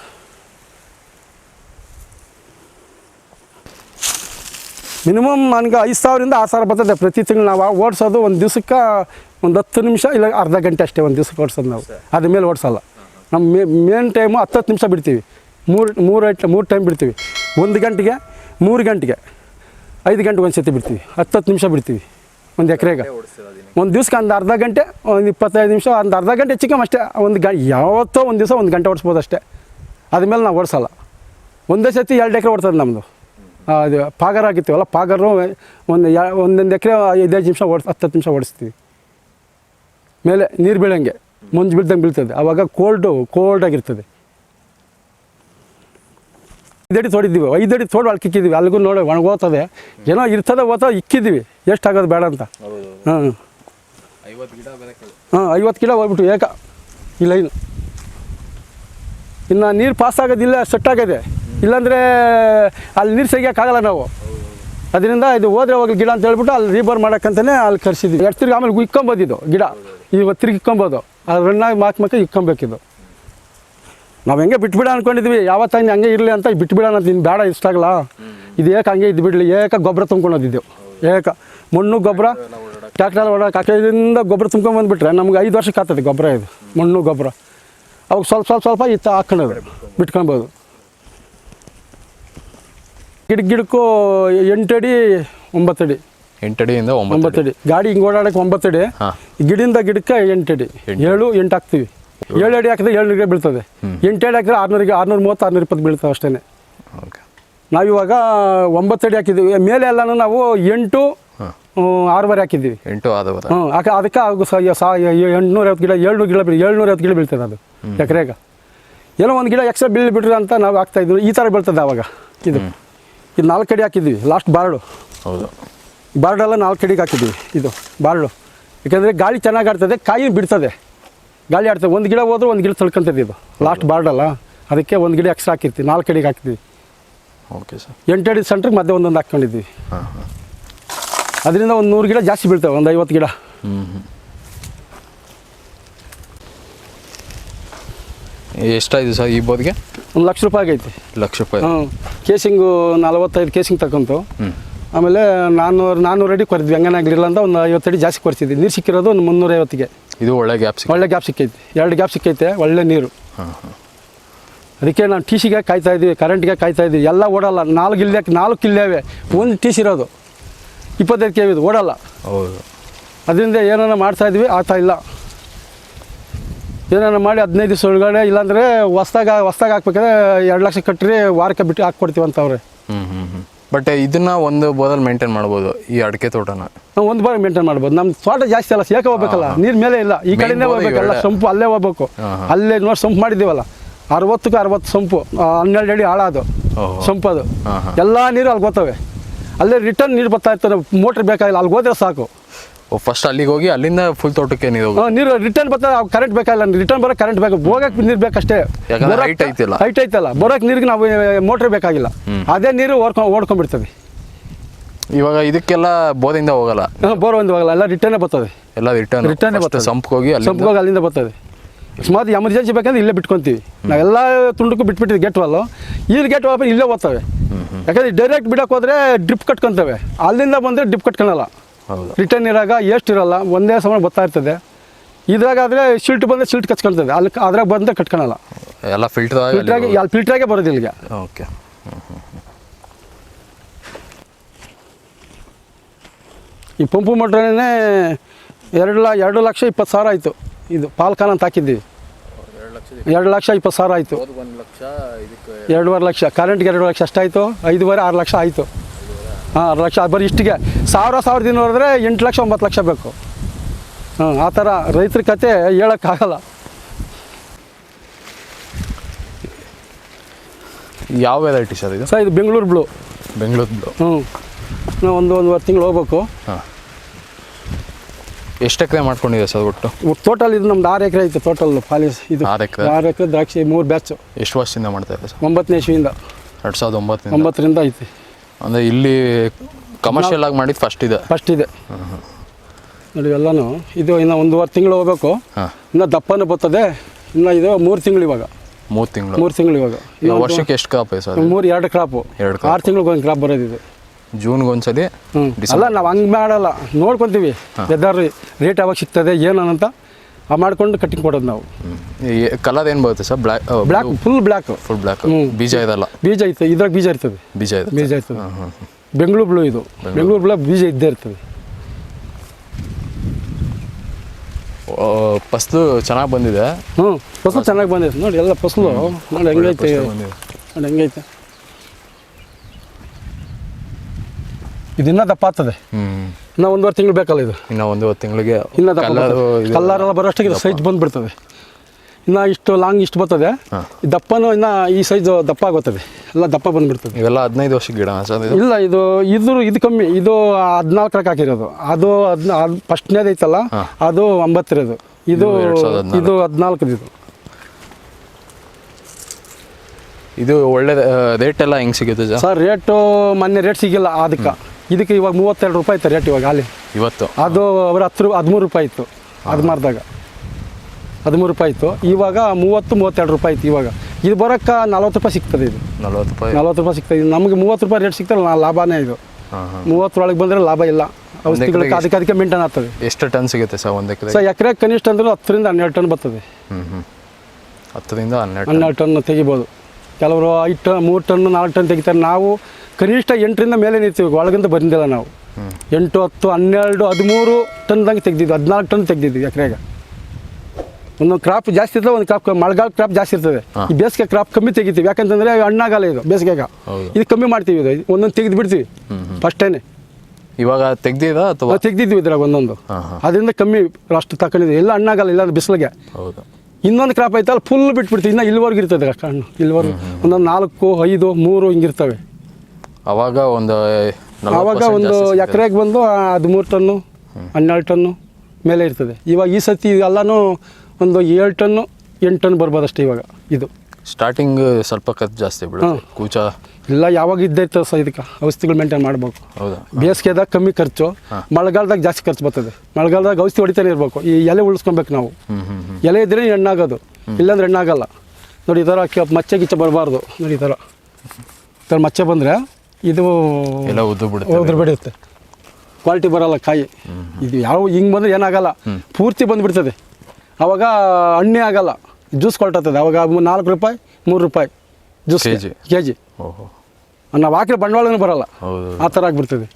ಮಿನಿಮಮ್ ನನಗೆ ಐದು ಸಾವಿರದಿಂದ ಆರು ಸಾವಿರ ಬರ್ತದೆ ಪ್ರತಿ ತಿಂಗಳು ನಾವು ಓಡಿಸೋದು ಒಂದು ದಿವ್ಸಕ್ಕೆ ಒಂದು ಹತ್ತು ನಿಮಿಷ ಇಲ್ಲ ಅರ್ಧ ಗಂಟೆ ಅಷ್ಟೇ ಒಂದು ದಿವ್ಸಕ್ಕೆ ಓಡಿಸೋದು ನಾವು. ಅದ್ರ ಮೇಲೆ ಓಡಿಸಲ್ಲ. ನಮ್ಮ ಮೇ ಮೇನ್ ಟೈಮು ಹತ್ತು ಹತ್ತು ನಿಮಿಷ ಬಿಡ್ತೀವಿ. ಮೂರು ಮೂರು ಐಟ್ ಮೂರು ಟೈಮ್ ಬಿಡ್ತೀವಿ. ಒಂದು ಗಂಟೆಗೆ ಮೂರು ಗಂಟೆಗೆ ಐದು ಗಂಟೆಗೆ ಒಂದು ಸತಿ ಬಿಡ್ತೀವಿ. ಹತ್ತು ಹತ್ತು ನಿಮಿಷ ಬಿಡ್ತೀವಿ. ಒಂದು ಎಕರೆಗೆ. ಒಂದು ದಿವ್ಸಕ್ಕೆ ಒಂದು ಅರ್ಧ ಗಂಟೆ ಒಂದು ಇಪ್ಪತ್ತೈದು ನಿಮಿಷ ಒಂದು ಅರ್ಧ ಗಂಟೆ ಚಿಕ್ಕಮ್ಮ ಅಷ್ಟೇ. ಒಂದು ಗ ಯಾವತ್ತೋ ಒಂದು ದಿವಸ ಒಂದು ಗಂಟೆ ಓಡಿಸ್ಬೋದು ಅಷ್ಟೇ. ಅದ್ಮೇಲೆ ನಾವು ಓಡಿಸಲ್ಲ. ಒಂದೇ ಸತಿ ಎರಡು ಎಕರೆ ಓಡ್ತದೆ ನಮ್ಮದು ಅದು ಪಾಗರ್ ಆಗಿರ್ತೀವಲ್ಲ ಪಾಗರು ಒಂದು ಯಾ ಒಂದೊಂದು ಎಕರೆ ಐದೈದು ನಿಮಿಷ ಓಡಿಸ್ ಹತ್ತು ಹತ್ತು ನಿಮಿಷ ಓಡಿಸ್ತೀವಿ. ಮೇಲೆ ನೀರು ಬೀಳಂಗೆ ಮುಂಜು ಬೀಳ್ದಂಗೆ ಬೀಳ್ತದೆ. ಆವಾಗ ಕೋಲ್ಡು ಕೋಲ್ಡ್ ಆಗಿರ್ತದೆ. ಐದಡಿ ತೋಡಿದ್ದೀವಿ ಐದಡಿ ತೋಡು ಅಲ್ಲಿ ಕಿಕ್ಕಿದ್ದೀವಿ. ಅಲ್ಲಿಗೂ ನೋಡಿ ಒಣಗೋತದೆ. ಏನೋ ಇರ್ತದೆ ಓದೋ ಇಕ್ಕಿದ್ದೀವಿ. ಎಷ್ಟು ಆಗೋದು ಬೇಡ ಅಂತ. ಹಾಂ ಹಾಂ ಐವತ್ತು ಗಿಡ ಹೋಗ್ಬಿಟ್ಟು ಏಕ ಈ ಲೈನು. ಇನ್ನು ನೀರು ಪಾಸ್ ಆಗೋದಿಲ್ಲ ಸೆಟ್ ಆಗಿದೆ. ಇಲ್ಲಾಂದರೆ ಅಲ್ಲಿ ನೀರು ಆಗಲ್ಲ ನಾವು. ಅದರಿಂದ ಇದು ಹೋದ್ರೆ ಹೋಗಲಿ ಗಿಡ ಅಂತ ಹೇಳ್ಬಿಟ್ಟು ಅಲ್ಲಿ ರೀಬರ್ ಮಾಡೋಕ್ಕಂತಲೇ ಅಲ್ಲಿ ಕರ್ಸಿದ್ವಿ. ಎರಡು ತಿರ್ಗಿ ಆಮೇಲೆ ಇಕ್ಕೊಂಬೋದಿದ್ದು ಗಿಡ. ಇವತ್ತು ತಿರ್ಗಿ ಇಕ್ಕೊಬೋದು. ಅದು ರಣ್ಣಾಗಿ ಮಾಕ್ ಮಕ್ಕ ಇಕ್ಕೊಂಬೇಕಿದ್ದು ನಾವು ಹೆಂಗೆ ಬಿಟ್ಬಿಡ ಅಂದ್ಕೊಂಡಿದ್ವಿ ಯಾವತ್ತಂಗೆ ಹಂಗೆ ಇರಲಿ ಅಂತ ಬಿಟ್ಬಿಡೋಣ ಅಂತ ಇನ್ನು ಬೇಡ, ಇಷ್ಟ ಆಗಲ್ಲ. ಇದು ಏಕ ಹಂಗೆ ಇದ್ದು ಬಿಡಲಿ. ಏಕ ಗೊಬ್ಬರ ತುಂಬ್ಕೊಂಡೋದಿದ್ದೆವು ಏಕ ಮಣ್ಣು ಗೊಬ್ಬರ ಟ್ಯಾಕ್ಟರ್ ಹೊಡೋಕೆ ಹಾಕೋದ್ರಿಂದ ಗೊಬ್ಬರ ತುಂಬ್ಕೊಂಬಂದ್ಬಿಟ್ರೆ ನಮ್ಗೆ ಐದು ವರ್ಷಕ್ಕೆ ಆಗ್ತದೆ ಗೊಬ್ಬರ ಇದು. ಮಣ್ಣು ಗೊಬ್ಬರ. ಅವಾಗ ಸ್ವಲ್ಪ ಸ್ವಲ್ಪ ಸ್ವಲ್ಪ ಇತ್ತು ಹಾಕ್ಕೊಳ್ಳೋದು ಬಿಟ್ಕೊಳ್ಬೋದು ಗಿಡ ಗಿಡಕ್ಕೂ ಎಂಟಡಿ ಒಂಬತ್ತಡಿ. ಎಂಟಡಿಯಿಂದ ಒಂಬತ್ತು ಒಂಬತ್ತಡಿ. ಗಾಡಿ ಹಿಂಗೆ ಓಡಾಡಕ್ಕೆ ಒಂಬತ್ತಡಿ. ಗಿಡದಿಂದ ಗಿಡಕ್ಕೆ ಎಂಟಡಿ. ಏಳು ಎಂಟು ಹಾಕ್ತೀವಿ. ಏಳು. ಅಡಿ ಹಾಕಿದ್ರೆ ಏಳ್ನೂರು ಗಿಡ ಬೀಳ್ತದೆ. ಎಂಟು ಅಡಿ ಹಾಕಿದ್ರೆ ಆರ್ನೂರಿಗೆ ಆರ್ನೂರ ಮೂವತ್ತು ಆರ್ನೂರ ಇಪ್ಪತ್ತು ಬೀಳ್ತವೆ ಅಷ್ಟೇ ನಾವಿವಾಗ ಒಂಬತ್ತಡಿ ಹಾಕಿದ್ದೀವಿ. ಮೇಲೆ ಎಲ್ಲನೂ ನಾವು ಎಂಟು ಆರೂವರೆ ಹಾಕಿದ್ದೀವಿ. ಎಂಟು ಹ್ಞೂ ಅದಕ್ಕೆ ಆಗು ಸಹ ಎಂಟುನೂರ ಎಂಟುನೂರೈವತ್ತು ಗಿಡ ಏಳ್ನೂರು ಗಿಡ ಬೀಳಿ ಏಳ್ನೂರೈವತ್ತು ಗಿಡ ಬೀಳ್ತದೆ ಅದು. ಎಕರೆಗ. ಏನೋ ಒಂದು ಗಿಡ ಎಕ್ಸ್ಟ್ರಾ ಬಿಲ್ ಬಿಡ್ರಿ ಅಂತ ನಾವು ಹಾಕ್ತಾಯಿದ್ವಿ ಈ ಥರ ಬೀಳ್ತದೆ ಆವಾಗ ಇದು. ಇದು ನಾಲ್ಕು ಅಡಿ ಹಾಕಿದ್ವಿ ಲಾಸ್ಟ್ ಬಾರ್ಡು. ಹೌದು. ಬಾರ್ಡೆಲ್ಲ ನಾಲ್ಕು ಅಡಿಗೆ ಹಾಕಿದ್ವಿ ಇದು ಬಾರ್ಡು. ಯಾಕಂದರೆ ಗಾಳಿ ಚೆನ್ನಾಗಿ ಆಡ್ತದೆ ಕಾಯಿ ಬಿಡ್ತದೆ. ಗಾಳಿ ಆಡ್ತದೆ ಒಂದು ಗಿಡ ಹೋದ್ರೆ ಒಂದು ಗಿಡ ತಳ್ಕೊಂತದೆ ಇದು. ಲಾಸ್ಟ್ ಬಾರ್ಡಲ್ಲ. ಅದಕ್ಕೆ ಒಂದು ಗಿಡ ಎಕ್ಸ್ಟ್ರಾ ಹಾಕಿರ್ತೀವಿ ನಾಲ್ಕು ಅಡಿಗೆ ಹಾಕಿದ್ವಿ ಓಕೆ ಸರ್ ಎಂಟು ಅಡಿ ಸೆಂಟ್ರಿಗೆ ಮಧ್ಯೆ ಒಂದೊಂದು ಹಾಕ್ಕೊಂಡಿದ್ವಿ ಅದರಿಂದ ಒಂದು ನೂರು ಗಿಡ ಜಾಸ್ತಿ ಬೀಳ್ತವೆ ಒಂದು ಐವತ್ತು ಗಿಡ. ಎಷ್ಟಾಯ್ತು ಸರ್ ಈ ಬೋದ್ಗೆ ಒಂದು ಲಕ್ಷ ರೂಪಾಯಿ ಆಗೈತಿ. ಲಕ್ಷ ರೂಪಾಯಿ. ಹ್ಞೂ ಕೇಸಿಂಗು ನಲವತ್ತೈದು ಕೇಸಿಂಗ್ ತಗೊಂತು. ಆಮೇಲೆ ನಾನ್ನೂರು ನಾನ್ನೂರು ಅಡಿ ಕೊರಿದ್ವಿ ಇಲ್ಲ ಅಂತ ಒಂದು ಐವತ್ತು ಅಡಿ ಜಾಸ್ತಿ ಕೊರಿಸಿದ್ವಿ. ನೀರು ಸಿಕ್ಕಿರೋದು ಒಂದು ಮುನ್ನೂರೈವತ್ತಿಗೆ. ಇದು ಒಳ್ಳೆ ಗ್ಯಾಪ್ ಸಿಕ್ಕ ಒಳ್ಳೆ ಗ್ಯಾಪ್ ಸಿಕ್ಕೈತಿ. ಎರಡು ಗ್ಯಾಪ್ ಸಿಕ್ಕೈತೆ ಒಳ್ಳೆ ನೀರು. ಅದಕ್ಕೆ ನಾವು ಟಿ ಸಿಗೆ ಕಾಯ್ತಾ ಇದ್ವಿ ಕರೆಂಟ್ಗೆ ಕಾಯ್ತಾ ಇದ್ವಿ. ಎಲ್ಲ ಓಡಲ್ಲ. ನಾಲ್ಕು ಇಲ್ಲಕ್ಕೆ ನಾಲ್ಕು ಇಲ್ಲೇವೆ ಒಂದು ಟಿ ಸಿ ಇರೋದು. ಇಪ್ಪತ್ತೈದು ಕೆ ಇದು ಓಡಲ್ಲ. ಹೌದು. ಅದರಿಂದ ಏನಾರ ಮಾಡ್ತಾ ಇದ್ವಿ ಆಗ್ತಾ ಇಲ್ಲ. ಏನಾರ ಮಾಡಿ ಹದಿನೈದು ದಿವಸ ಒಳಗಡೆ ಇಲ್ಲಾಂದರೆ ಹೊಸ್ದಾಗ ಹೊಸ್ದಾಗ ಹಾಕ್ಬೇಕಾದ್ರೆ ಎರಡು ಲಕ್ಷ ಕಟ್ಟಿರಿ ವಾರಕ್ಕೆ ಬಿಟ್ಟು ಹಾಕ್ಕೊಡ್ತೀವಿ ಅಂತ ಅವ್ರೆ ಬಟ್ ಇದನ್ನ ಒಂದು ಬೋದಲ್ಲಿ ಮೇಂಟೈನ್ ಮಾಡ್ಬೋದು ಈ ಅಡಿಕೆ ತೋಟನ? ನಾವು ಒಂದು ಬಾರಿ ಮೇಂಟೈನ್ ಮಾಡ್ಬೋದು. ನಮ್ಮ ತೋಟ ಜಾಸ್ತಿ ಅಲ್ಲ ಸೇಕ ಹೋಗ್ಬೇಕಲ್ಲ ನೀರು ಮೇಲೆ ಇಲ್ಲ. ಈ ಕಡೆನೇ ಹೋಗ್ಬೇಕಲ್ಲ ಸಂಪು ಅಲ್ಲೇ ಹೋಗ್ಬೇಕು. ಅಲ್ಲೇ ನೋಡಿ ಸಂಪು ಮಾಡಿದ್ದೀವಲ್ಲ ಅರವತ್ತಕ್ಕೆ ಅರವತ್ತು ಸಂಪು ಹನ್ನೆರಡು ಅಡಿ ಹಾಳಾದು. ಸಂಪು ಅದು. ಎಲ್ಲ ನೀರು ಅಲ್ಲಿ ಗೊತ್ತವೆ ಅಲ್ಲೇ ರಿಟರ್ನ್ ನೀರು ಬರ್ತಾ ಇರ್ತಾರೆ ಮೋಟ್ರ್ ಬೇಕಾಗಿಲ್ಲ ಅಲ್ಲಿ ಹೋದ್ರೆ ಸಾಕು. ಫಸ್ಟ್ ಅಲ್ಲಿಗೆ ಹೋಗಿ ಅಲ್ಲಿಂದ ಫುಲ್ ತೋಟಕ್ಕೆ ನೀರು ನೀರು ರಿಟರ್ನ್ ಬರ್ತಾ ಕರೆಂಟ್ ಬೇಕಲ್ಲ ರಿಟರ್ನ್ ಬರೋ ಕರೆಂಟ್ ಬೇಕು. ಹೋಗಕ್ಕೆ ನೀರು ಬೇಕಷ್ಟೇ. ಯಾಕಂದ್ರೆ height ಐತಿಲ್ಲ. ಹೈಟ್ ಐತಲ್ಲ. ಬರೋಕ್ಕೆ ನೀರಿಗೆ ನಾವು ಮೋಟ್ರ್ ಬೇಕಾಗಿಲ್ಲ. ಅದೇ ನೀರು ಓಡ್ಕೊಂಡು ಓಡ್ಕೊಂಡ್ಬಿಡ್ತದೆ. ಇವಾಗ ಇದಕ್ಕೆಲ್ಲ ಬೋದಿಂದ ಹೋಗಲ್ಲ. ಬೋರ್ ಒಂದು ಹೋಗಲ್ಲ. ಎಲ್ಲ ರಿಟರ್ನೇ ಬರ್ತದೆ. ಎಲ್ಲ ರಿಟರ್ನ್ ರಿಟರ್ನ್ ಬರ್ತದೆ. ಸಂಪ್ಗೆ ಹೋಗಿ ಅಲ್ಲಿ ಸಂಪುಗೋಗಿ ಅಲ್ಲಿಂದ ಬರ್ತದೆ. ಅಕಸ್ಮಾತ್ ಎಮರ್ಜೆನ್ಸಿ ಬೇಕಂದ್ರೆ ಇಲ್ಲೇ ಬಿಟ್ಕೊಂತೀವಿ. ನಾವೆಲ್ಲ ತುಂಡಕ್ಕೂ ಬಿಟ್ಬಿಟ್ಟಿದ್ವಿ ಗೆಟ್ ವಾಲು ಈ ಗೇಟ್ ವಾಲ್ ಇಲ್ಲೇ ಓದ್ತವೆ. ಯಾಕಂದ್ರೆ ಡೈರೆಕ್ಟ್ ಬಿಡಕ್ಕೆ ಹೋದ್ರೆ ಡ್ರಿಪ್ ಕಟ್ಕೊಂತವೆ. ಅಲ್ಲಿಂದ ಬಂದರೆ ಡ್ರಿಪ್ ಕಟ್ಕೊಳಲ್ಲ. ಹೌದು. ರಿಟರ್ನ್ ಇರಾಗ ಎಷ್ಟು ಇರಲ್ಲ ಒಂದೇ ಸಮಯ ಬರ್ತಾ ಇರ್ತದೆ. ಇದ್ರಾಗಾದರೆ ಶಿಲ್ಟ್ ಬಂದರೆ ಶಿಲ್ಟ್ ಕಚ್ಕೊಳ್ತದೆ ಅಲ್ಲಿ ಅದ್ರಾಗ ಬಂದರೆ ಕಟ್ಕೊಳಲ್ಲ. ಎಲ್ಲ ಫಿಲ್ಟರ್ ಆಗಿ ಅಲ್ಲಿ ಫಿಲ್ಟ್ರಾಗೆ ಬರೋದು ಇಲ್ಲಿಗೆ ಓಕೆ ಈ ಪಂಪು ಮೋಟ್ರನೇ ಎರಡು ಲ ಎರಡು ಲಕ್ಷ ಇಪ್ಪತ್ತು ಸಾವಿರ ಆಯಿತು. ಇದು ಪಾಲ್ಕಾನ್ ಅಂತ ಹಾಕಿದ್ದೀವಿ. ಎರಡು ಲಕ್ಷ ಇಪ್ಪತ್ತು ಸಾವಿರ ಆಯಿತು. ಎರಡೂವರೆ ಲಕ್ಷ ಕರೆಂಟ್ಗೆ ಎರಡು ಲಕ್ಷ ಅಷ್ಟಾಯಿತು ಐದೂವರೆ ಆರು ಲಕ್ಷ ಆಯಿತು. ಹಾಂ ಆರು ಲಕ್ಷ. ಬರೀ ಇಷ್ಟಿಗೆ. ಸಾವಿರ ಸಾವಿರದ ಇನ್ನೂರು ಎಂಟು ಲಕ್ಷ ಒಂಬತ್ತು ಲಕ್ಷ ಬೇಕು. ಹಾಂ ಆ ಥರ ರೈತರ ಕತೆ ಹೇಳೋಕ್ಕಾಗಲ್ಲ. ಯಾವ ವೆರೈಟಿ ಸರ್ ಇದು? ಸರ್ ಇದು ಬೆಂಗಳೂರು ಬ್ಲೂ. ಬೆಂಗಳೂರು ಬ್ಲೂ. ಹ್ಞೂ ನಾವು ಒಂದು ಒಂದುವರೆ ತಿಂಗಳು ಹೋಗ್ಬೇಕು. ಹಾಂ. ಎಷ್ಟು ಎಕರೆ ಮಾಡ್ಕೊಂಡಿದೆ ಸರ್ ಒಟ್ಟು? ಟೋಟಲ್ ಇದು ನಮ್ದು ಆರು ಎಕರೆ ಐತೆ ಟೋಟಲ್ ಪಾಲಿಸ್ ಇದು. ಆರು ಎಕರೆ? ಆರು ಎಕರೆ ದ್ರಾಕ್ಷಿ ಮೂರು ಬ್ಯಾಚು. ಎಷ್ಟು ವರ್ಷದಿಂದ ಮಾಡ್ತಾ ಇದೆ ಸರ್? ಒಂಬತ್ತನೇ ಇಸ್ವಿಯಿಂದ. ಎರಡು ಸಾವಿರದ ಒಂಬತ್ತು ಒಂಬತ್ತರಿಂದ ಐತಿ. ಅಂದರೆ ಇಲ್ಲಿ ಕಮರ್ಷಿಯಲ್ ಆಗಿ ಮಾಡಿದ್ದು ಫಸ್ಟ್ ಇದೆ. ಫಸ್ಟ್ ಇದೆ. ನೋಡಿ ಎಲ್ಲಾನು ಇದು ಇನ್ನು ಒಂದೂವರೆ ತಿಂಗಳು ಹೋಗ್ಬೇಕು. ಇನ್ನ ದಪ್ಪನೂ ಬರ್ತದೆ. ಇನ್ನು ಇದು ಮೂರು ತಿಂಗಳು ಇವಾಗ. ಮೂರು ತಿಂಗಳು. ಮೂರು ತಿಂಗಳು ಇವಾಗ. ಇನ್ನು ವರ್ಷಕ್ಕೆ ಎಷ್ಟು ಕ್ರಾಪ್ ಸರ್ ಮೂರು ಎರಡು ಕ್ರಾಪು ಎರಡು ಕ್ರಾಪ್ ಆರು ತಿಂಗಳಿಗೆ ಒಂದು ಕ್ರಾಪ್ ಬರೋದಿದೆ ಇದು. ಜೂನ್ಗೆ ಒಂದ್ಸಲಿ ಹ್ಞೂ ಅಲ್ಲ ನಾವು ಹಂಗೆ ಮಾಡಲ್ಲ. ನೋಡ್ಕೊತೀವಿ. ಎದ್ದಾರ್ರಿ ರೇಟ್ ಯಾವಾಗ ಸಿಗ್ತದೆ ಏನಂತ. ಆ ಮಾಡ್ಕೊಂಡು ಕಟ್ಟಿಂಗ್ ಕೊಡೋದು ನಾವು. ಕಲರ್ ಏನು ಬರುತ್ತೆ sir? Black black full black full black. ಬೀಜ ಇದಲ್ಲ? ಬೀಜ ಐತೆ ಇದ್ರಾಗ ಬೀಜ ಇರ್ತದೆ. ಬೀಜ ಇದೆ ಬೀಜ ಇರ್ತದೆ. ಬೆಂಗಳೂರು ಬ್ಲೂ ಇದು. ಬೆಂಗಳೂರು. ಬ್ಲೂ ಬೀಜ ಇದ್ದೇ ಇರ್ತದೆ. ಫಸ್ಲು ಚೆನ್ನಾಗಿ ಬಂದಿದೆ. ಹ್ಞೂ ಫಸಲು ಚೆನ್ನಾಗಿ ಬಂದಿದೆ. ನೋಡಿ ಎಲ್ಲ ಫಸ್ಲು ನೋಡಿ ಹೆಂಗೈತೆ. ನೋಡಿ ಹೆಂಗೈತೆ. ಇದನ್ನ ದಪ್ಪ ಆಗ್ತದೆ. ಹ್ಞೂ ಇನ್ನೂ ಒಂದುವರೆ ತಿಂಗಳು ಬೇಕಲ್ಲ ಇದು. ಇನ್ನು ಒಂದು ತಿಂಗಳಿಗೆ ಇನ್ನೂ ದಪ್ಪ ಕಲರು ಕಲ್ಲರ್ ಎಲ್ಲ ಬರೋಷ್ಟಕ್ಕೆ ಸೈಜ್ ಬಂದುಬಿಡ್ತದೆ. ಇನ್ನು ಇಷ್ಟು ಲಾಂಗ್ ಇಷ್ಟು ಬರ್ತದೆ. ದಪ್ಪನೂ ಇನ್ನು ಈ ಸೈಜ್ ದಪ್ಪ ಆಗುತ್ತದೆ ಎಲ್ಲ ದಪ್ಪ ಬಂದುಬಿಡ್ತದೆ. ಇವೆಲ್ಲ ಹದಿನೈದು ವರ್ಷ ಗಿಡ ಇಲ್ಲ ಇದು ಇದು ಇದ್ರ ಇದು ಕಮ್ಮಿ. ಇದು ಹದಿನಾಲ್ಕರಕ್ಕೆ ಹಾಕಿರೋದು. ಅದು ಹದಿನ ಅದು ಫಸ್ಟ್ನೇದು ಐತಲ್ಲ. ಅದು ಒಂಬತ್ತರದು. ಇದು ಇದು. ಇದು ಹದಿನಾಲ್ಕದು ಇದು ಇದು ಒಳ್ಳೆ ರೇಟ್ ಎಲ್ಲ ಹೆಂಗೆ ಸಿಗುತ್ತೆ ಸರ್? ಸರ್ ರೇಟು ಮೊನ್ನೆ ರೇಟ್ ಸಿಗಿಲ್ಲ ಅದಕ್ಕೆ ಇದಕ್ಕೆ ಇವಾಗ ಮೂವತ್ತೆರಡು ರೂಪಾಯಿ ಇತ್ತು ರೇಟ್ ಇವಾಗ ಅಲ್ಲಿ ಇವತ್ತು? ಅದು ಅವ್ರ ಹತ್ತು ರೂಪಾಯಿ ಹದಿಮೂರು ರೂಪಾಯಿ ಇತ್ತು. ಅದು ಮಾರಿದಾಗ. ಹದಿಮೂರು ರೂಪಾಯಿ ಇತ್ತು. ಇವಾಗ ಮೂವತ್ತು ಮೂವತ್ತೆರಡು ರೂಪಾಯಿ ಇತ್ತು ಇವಾಗ. ಇದು ಬರೋಕ್ಕೆ ನಲ್ವತ್ತು ರೂಪಾಯಿ ಸಿಗ್ತದೆ ಇದು. ನಲ್ವತ್ತು ರೂಪಾಯಿ? ನಲ್ವತ್ತು ರೂಪಾಯಿ ಸಿಗ್ತದೆ. ಇದು ನಮಗೆ ಮೂವತ್ತು ರೂಪಾಯಿ ರೇಟ್ ಸಿಗ್ತಲ್ಲ ನಾ ಲಾಭನೇ ಇದು. ಮೂವತ್ತು ಒಳಗೆ ಮೂವತ್ತರೊಳಗೆ ಬಂದರೆ ಲಾಭ ಇಲ್ಲ. ಔಷಧಿಗಳು ಎಕರೆಗೆ ಅದಕ್ಕೆ ಅದಕ್ಕೆ ಮೇಂಟೈನ್ ಆಗ್ತದೆ. ಎಷ್ಟು ಟನ್ ಸಿಗುತ್ತೆ ಸರ್ ಒಂದು ಎಕರೆ ಸೊ ಎಕರೆ ಕನಿಷ್ಠ ಅಂದ್ರೆ ಹತ್ತರಿಂದ ಹನ್ನೆರಡು ಟನ್ ಬರ್ತದೆ. ಹ್ಞೂ ಹ್ಞೂ ಹತ್ತರಿಂದ ಹನ್ನೆರಡು ಹನ್ನೆರಡು ಟನ್ ತೆಗಿಬೋದು. ಕೆಲವರು ಐದು ಟನ್ ಮೂರು ಟನ್ ನಾಲ್ಕು ಟನ್ ತೆಗಿತಾರೆ. ನಾವು ಕನಿಷ್ಠ ಎಂಟರಿಂದ ಮೇಲೆ ನಿಂತೀವಿ ಒಳಗಿಂದ ಬಂದಿಲ್ಲ ನಾವು. ಎಂಟು ಹತ್ತು ಹನ್ನೆರಡು ಹದಿಮೂರು ಟನ್ದಂಗೆ ತೆಗ್ದಿದ್ವಿ ಹದಿನಾಲ್ಕು ಟನ್ ತೆಗ್ದಿದ್ವಿ ಎಕರೆಗೆ. ಒಂದೊಂದು ಕ್ರಾಪ್ ಜಾಸ್ತಿ ಇರ್ತದೆ ಒಂದು ಕ್ರಾಪ್ ಮಳೆಗಾಲ ಕ್ರಾಪ್ ಜಾಸ್ತಿ ಇರ್ತದೆ. ಈ ಬೇಸಿಗೆ ಕ್ರಾಪ್ ಕಮ್ಮಿ ತೆಗಿತೀವಿ. ಯಾಕಂತಂದರೆ ಹಣ್ಣಾಗಲ್ಲ ಇದು ಬೇಸಿಗೆಗ. ಇದು ಕಮ್ಮಿ ಮಾಡ್ತೀವಿ ಇದು. ಒಂದೊಂದು ತೆಗೆದು ಬಿಡ್ತೀವಿ. ಫಸ್ಟ್ ಟೈನೇ ಫಸ್ಟೇನೆ ಇವಾಗ ತೆಗ್ದಿದ ಅಥವಾ? ತೆಗ್ದಿದ್ವಿ ಇದ್ರಾಗ ಒಂದೊಂದು. ಅದರಿಂದ ಕಮ್ಮಿ ಅಷ್ಟು ತಗೊಂಡಿದ್ವಿ ಎಲ್ಲ ಹಣ್ಣಾಗಲ್ಲ ಇಲ್ಲ ಬಿಸಿಲಿಗೆ. ಹೌದು. ಇನ್ನೊಂದು ಕ್ರಾಪ್ ಐತಲ್ಲ ಫುಲ್ ಬಿಟ್ಬಿಡ್ತೀವಿ. ಇನ್ನು ಇಲ್ಲಿವರೆಗೂ ಇರ್ತದೆ ಕಣ್ಣು ಇಲ್ಲಿವರೆಗೂ ಒಂದೊಂದು ನಾಲ್ಕು ಐದು ಮೂರು ಹಿಂಗಿರ್ತವೆ ಅವಾಗ ಒಂದು ಆವಾಗ ಒಂದು ಎಕರೆಗೆ ಬಂದು ಹದಿಮೂರು ಟನ್ನು ಹನ್ನೆರಡು ಟನ್ನು ಮೇಲೆ ಇರ್ತದೆ. ಇವಾಗ ಈ ಸತಿ ಎಲ್ಲನೂ ಒಂದು ಏಳು ಟನ್ನು ಎಂಟು ಟನ್ ಬರ್ಬೋದು ಅಷ್ಟೇ ಇವಾಗ ಇದು. ಸ್ಟಾರ್ಟಿಂಗ್ ಸ್ವಲ್ಪ ಖರ್ಚು ಜಾಸ್ತಿ ಬಿಡುತ್ತೆ. ಕೂಚ ಇಲ್ಲ ಯಾವಾಗ ಇದ್ದೇ ಇರ್ತದೆ ಸಹ ಇದಕ್ಕೆ? ಔಷಧಿಗಳು ಮೇಂಟೈನ್ ಮಾಡಬೇಕು. ಹೌದಾ? ಬೇಸಿಗೆದಾಗ ಕಮ್ಮಿ ಖರ್ಚು ಮಳೆಗಾಲದಾಗ ಜಾಸ್ತಿ ಖರ್ಚು ಬರ್ತದೆ. ಮಳೆಗಾಲದಾಗ ಔಷಧಿ ಹೊಡಿತಾನೆ ಇರಬೇಕು. ಈ ಎಲೆ ಉಳಿಸ್ಕೊಬೇಕು ನಾವು. ಎಲೆ ಇದ್ರೆ ಎಣ್ಣಾಗೋದು. ಇಲ್ಲಾಂದ್ರೆ ಎಣ್ಣಾಗಲ್ಲ. ನೋಡಿ ಈ ಥರ ಮಚ್ಚೆ ಗಿಚ್ಚೆ ಬರಬಾರ್ದು. ನೋಡಿ ಈ ಥರ. ಥರ ಮಚ್ಚೆ ಬಂದರೆ ಇದು ಎಲ್ಲ ಉದ್ದು ಬಿಡುತ್ತೆ. ಕ್ವಾಲಿಟಿ ಬರೋಲ್ಲ ಕಾಯಿ. ಇದು ಯಾವ ಹಿಂಗೆ ಬಂದರೆ ಏನಾಗಲ್ಲ. ಪೂರ್ತಿ ಬಂದುಬಿಡ್ತದೆ. ಆವಾಗ ಹಣ್ಣೆ ಆಗಲ್ಲ. ಜ್ಯೂಸ್ ಕೊಲ್ಟತ್ತದೆ ಅವಾಗ ನಾಲ್ಕು ರೂಪಾಯಿ ಮೂರು ರೂಪಾಯಿ. Juice KG. ಕೆ ಜಿ ಓಹೋ. ನಾವು ಹಾಕಿರೋ ಬಂಡವಾಳನೂ ಬರಲ್ಲ. ಹೌದು. ಆ ಥರ ಆಗಿಬಿಡ್ತದೆ.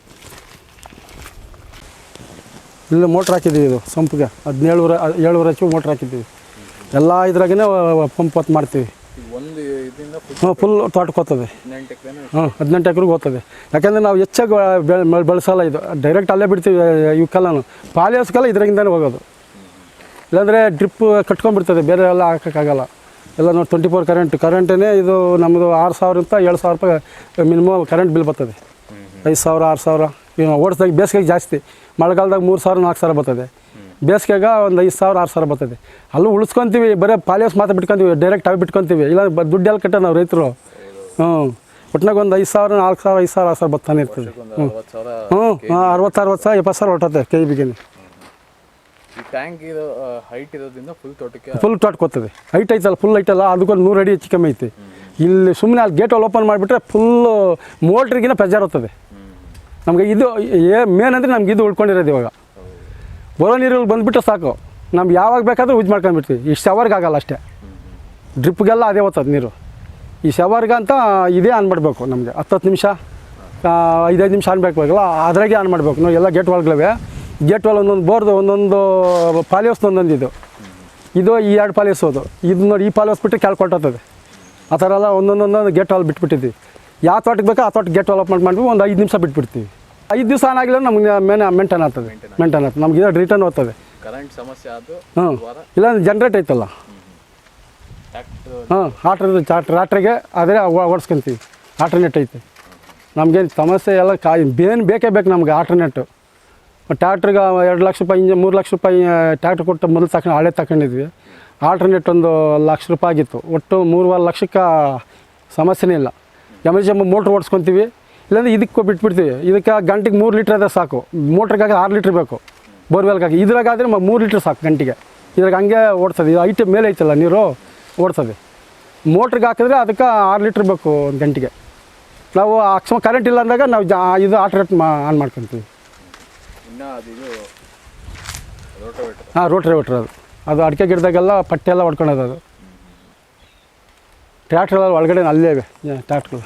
ಇಲ್ಲ ಮೋಟ್ರ್ ಹಾಕಿದ್ದೀವಿ ಇದು ಸಂಪಿಗೆ. ಹದಿನೇಳುವರೆ ಏಳುವರೆ ಹಚ್ಚು ಮೋಟ್ರ್ ಹಾಕಿದ್ದೀವಿ. ಎಲ್ಲ ಇದ್ರಾಗೇ ಪಂಪ್ ಹೊತ್ತು ಮಾಡ್ತೀವಿ. ಹಾಂ ಫುಲ್ ತೋಟಕ್ಕೆ ಹೋಗ್ತದೆ. ಹಾಂ ಹದಿನೆಂಟು ಎಕರೆಗೆ ಹೋಗ್ತದೆ. ಯಾಕಂದರೆ ನಾವು ಹೆಚ್ಚಾಗಿ ಬೆಳೆ ಬೆಳೆ- ಬೆಳೆಸಲ್ಲ ಇದು. ಡೈರೆಕ್ಟ್ ಅಲ್ಲೇ ಬಿಡ್ತೀವಿ ಇವಕ್ಕೆಲ್ಲೂ ಪಾಲಿಯೋಸ್ಕಲ್ಲ ಇದ್ರಾಗಿಂದನೇ ಹೋಗೋದು. ಇಲ್ಲಾಂದರೆ ಡ್ರಿಪ್ ಕಟ್ಕೊಂಡ್ಬಿಡ್ತದೆ ಬೇರೆ ಎಲ್ಲ ಹಾಕೋಕ್ಕಾಗಲ್ಲ ಎಲ್ಲ ನೋಡಿ ಟ್ವೆಂಟಿ ಫೋರ್ ಕರೆಂಟ್ ಕರೆಂಟೇ ಇದು ನಮ್ಮದು ಆರು ಸಾವಿರದಿಂದ ಏಳು ಸಾವಿರ ರೂಪಾಯಿ ಮಿನಿಮಮ್ ಕರೆಂಟ್ ಬಿಲ್ ಬರ್ತದೆ. ಐದು ಸಾವಿರ ಆರು ಸಾವಿರ ಓಡಿಸ್ದಾಗ ಬೇಸಿಗೆಗೆ ಜಾಸ್ತಿ. ಮಳೆಗಾಲದಾಗ ಮೂರು ಸಾವಿರ ನಾಲ್ಕು ಸಾವಿರ ಬರ್ತದೆ. ಬೇಸಿಗೆಗ ಒಂದು ಐದು ಸಾವಿರ ಆರು ಸಾವಿರ ಬರ್ತದೆ. ಅಲ್ಲೂ ಉಳಿಸ್ಕೊತೀವಿ ಬರೀ ಪಾಲಿಯಸ್ ಮಾತ್ರ ಬಿಟ್ಕೊತೀವಿ ಡೈರೆಕ್ಟ್ ಆಗಿ ಬಿಟ್ಕೊತೀವಿ. ಇಲ್ಲ ದುಡ್ಡೆಲ್ಲ ಕಟ್ಟ ನಾವು ರೈತರು. ಹ್ಞೂ. ಒಟ್ನಾಗ ಒಂದು ಐದು ಸಾವಿರ ನಾಲ್ಕು ಸಾವಿರ ಐದು ಸಾವಿರ ಆರು ಸಾವಿರ ಬರ್ತಾನೆ ಇರ್ತದೆ. ಹ್ಞೂ. ಹ್ಞೂ ಹಾಂ ಅರವತ್ತು ಅರವತ್ತು ಸಾವಿರ ಎಪ್ಪತ್ತು ಸಾವಿರ ಹೊಟ್ಟತೆ ಕೈ ಬಿಗೆ. ಈ ಟ್ಯಾಂಕ್ ಇದು ಹೈಟ್ ಇರೋದ್ರಿಂದ ಫುಲ್ ತೋಟಕ್ಕೆ ಫುಲ್ ಹೈಟ್ ಐತಲ್ಲ ಫುಲ್ ಹೈಟ್ ಅಲ್ಲ ಅದಕ್ಕೊಂದು ನೂರು ಅಡಿ ಹೆಚ್ಚು ಕಮ್ಮಿ ಐತಿ. ಇಲ್ಲಿ ಸುಮ್ಮನೆ ಅಲ್ಲಿ ಗೇಟ್ ಓಪನ್ ಮಾಡಿಬಿಟ್ರೆ ಫುಲ್ ಮೋಟ್ರಿಗಿನ ಪ್ರೆಜರ್ ಹೋಗ್ತದೆ ನಮಗೆ ಇದು, ಏ ಮೇನ್ ಅಂದರೆ ನಮ್ಗೆ ಇದು ಉಳ್ಕೊಂಡಿರೋದು ಇವಾಗ. ಬರೋ ನೀರು ಬಂದುಬಿಟ್ರೆ ಸಾಕು. ನಮ್ಗೆ ಯಾವಾಗ ಬೇಕಾದರೂ ಯೂಸ್ ಮಾಡ್ಕೊಂಡ್ಬಿಡ್ತೀವಿ. ಈ ಶವರ್ಗೆ ಆಗಲ್ಲ ಅಷ್ಟೇ. ಡ್ರಿಪ್ಗೆಲ್ಲ ಅದೇ ಹೋಗ್ತದೆ ನೀರು. ಈ ಶವರ್ಗೆ ಅಂತ ಇದೇ ಆನ್ ಮಾಡಬೇಕು ನಮಗೆ. ಹತ್ತತ್ತು ನಿಮಿಷ ಐದೈದು ನಿಮಿಷ ಆನ್ ಬೇಕಲ್ಲ ಅದ್ರಾಗೆ ಆನ್ ಮಾಡಬೇಕು. ನಾವು ಎಲ್ಲ ಗೇಟ್ ಒಳಗಳವೆ ಗೇಟ್ ಒಂದೊಂದು ಬೋರ್ದು ಒಂದೊಂದು ಪಾಲಿಯೋಸ್ ಒಂದೊಂದು ಇದು. ಇದು ಈ ಎರಡು ಪಾಲಿಯೋಸ್ ಹೋದು. ಇದು ನೋಡಿ ಈ ಪಾಲಿಯೋಸ್ ಬಿಟ್ಟು ಕೆಳಗೆ ಕೊಟ್ಟತ್ತದೆ ಆ ಥರ ಎಲ್ಲ ಒಂದೊಂದೊಂದೊಂದು ಗೇಟ್ ಬಿಟ್ಬಿಟ್ಟಿದ್ವಿ. ಯಾವ ತೋಟಕ್ಕೆ ಬೇಕೋ ಆ ತೋಟಕ್ಕೆ ಗೇಟ್ ಡೆವಲಪ್ಮೆಂಟ್ ಮಾಡ್ಬಿಟ್ಟು ಒಂದು ಐದು ನಿಮಿಷ ಬಿಟ್ಬಿಡ್ತೀವಿ. ಐದು ದಿವಸ ಆನಾಗಿಲ್ಲ ನಮಗೆ ಮೇನ್ ಮೇಂಟೈನ್ ಆಗ್ತದೆ. ಮೇಂಟೈನ್ ಆಗ್ತದೆ ನಮ್ಗೆ ಇದು ರಿಟರ್ನ್ ಹೋಗ್ತದೆ. ಕರೆಂಟ್ ಸಮಸ್ಯೆ ಅದು ಹ್ಞೂ ಇಲ್ಲ ಜನ್ರೇಟ್ ಐತಲ್ಲ ಹಾಂ ಆಟ್ರದ ರಾಟ್ರಿಗೆ ಆದರೆ ಓಡಿಸ್ಕೊಂತೀವಿ. ಆಲ್ಟರ್ನೇಟ್ ಐತೆ. ನಮಗೇನು ಸಮಸ್ಯೆ ಎಲ್ಲ ಕಾ ಏನು ಬೇಕೇ ಬೇಕು ನಮ್ಗೆ ಆಲ್ಟರ್ನೇಟು ಟ್ಯಾಕ್ಟ್ರಿಗೆ ಎರಡು ಲಕ್ಷ ರೂಪಾಯಿ ಇಂಜ ಮೂರು ಲಕ್ಷ ರೂಪಾಯಿ ಟ್ಯಾಕ್ಟ್ರ್ ಕೊಟ್ಟು ಮೊದಲು ತಕೊಂಡು ಹಳೆ ತಗೊಂಡಿದ್ವಿ ಆಲ್ಟರ್ನೇಟ್ ಒಂದು ಲಕ್ಷ ರೂಪಾಯಿ ಆಗಿತ್ತು. ಒಟ್ಟು ಮೂರುವರೆ ಲಕ್ಷಕ್ಕೆ ಸಮಸ್ಯೆನೇ ಇಲ್ಲ. ಎಮರ್ಜೆನ್ಸಿ ಮೋಟ್ರ್ ಓಡಿಸ್ಕೊತೀವಿ. ಇಲ್ಲಾಂದ್ರೆ ಇದಕ್ಕೆ ಬಿಟ್ಬಿಡ್ತೀವಿ. ಇದಕ್ಕೆ ಗಂಟೆಗೆ ಮೂರು ಲೀಟ್ರ್ ಆದರೆ ಸಾಕು. ಮೋಟ್ರಿಗಾಗಿ ಆರು ಲೀಟ್ರ್ ಬೇಕು. ಬೋರ್ವೆಲ್ಗಾಗಿ ಇದ್ರಾಗಾದರೆ ಮೂರು ಲೀಟ್ರ್ ಸಾಕು ಗಂಟೆಗೆ. ಇದ್ರಾಗ ಹಂಗೆ ಓಡ್ತದೆ ಇದು ಐಟಮ್ ಮೇಲೆ ಐತಲ್ಲ ನೀರು? ಓಡ್ತದೆ ಮೋಟ್ರಿಗೆ ಹಾಕಿದ್ರೆ ಅದಕ್ಕೆ ಆರು ಲೀಟ್ರ್ ಬೇಕು ಒಂದು ಗಂಟೆಗೆ. ನಾವು ಅಕಸ್ಮಾತ್ ಕರೆಂಟ್ ಇಲ್ಲ ಅಂದಾಗ ನಾವು ಜಾ ಇದು ಆಲ್ಟ್ರೇಟ್ ಮಾ ಆನ್ ಮಾಡ್ಕೊತೀವಿ. ಇನ್ನ ಅದು ಇದು ರೋಟೋವೇಟರ್. ಹಾಂ ಅದು. ಅದು ಅಡಿಕೆ ಗಿಡದಾಗೆಲ್ಲ ಪಟ್ಟೆ ಎಲ್ಲ ಹೊಡ್ಕೊಳೋದು ಅದು ಟ್ರ್ಯಾಕ್ಟ್ರೆಲ್ಲ ಒಳಗಡೆ ಅಲ್ಲೇ ಇವೆ. ಟ್ರ್ಯಾಕ್ಟ್ರು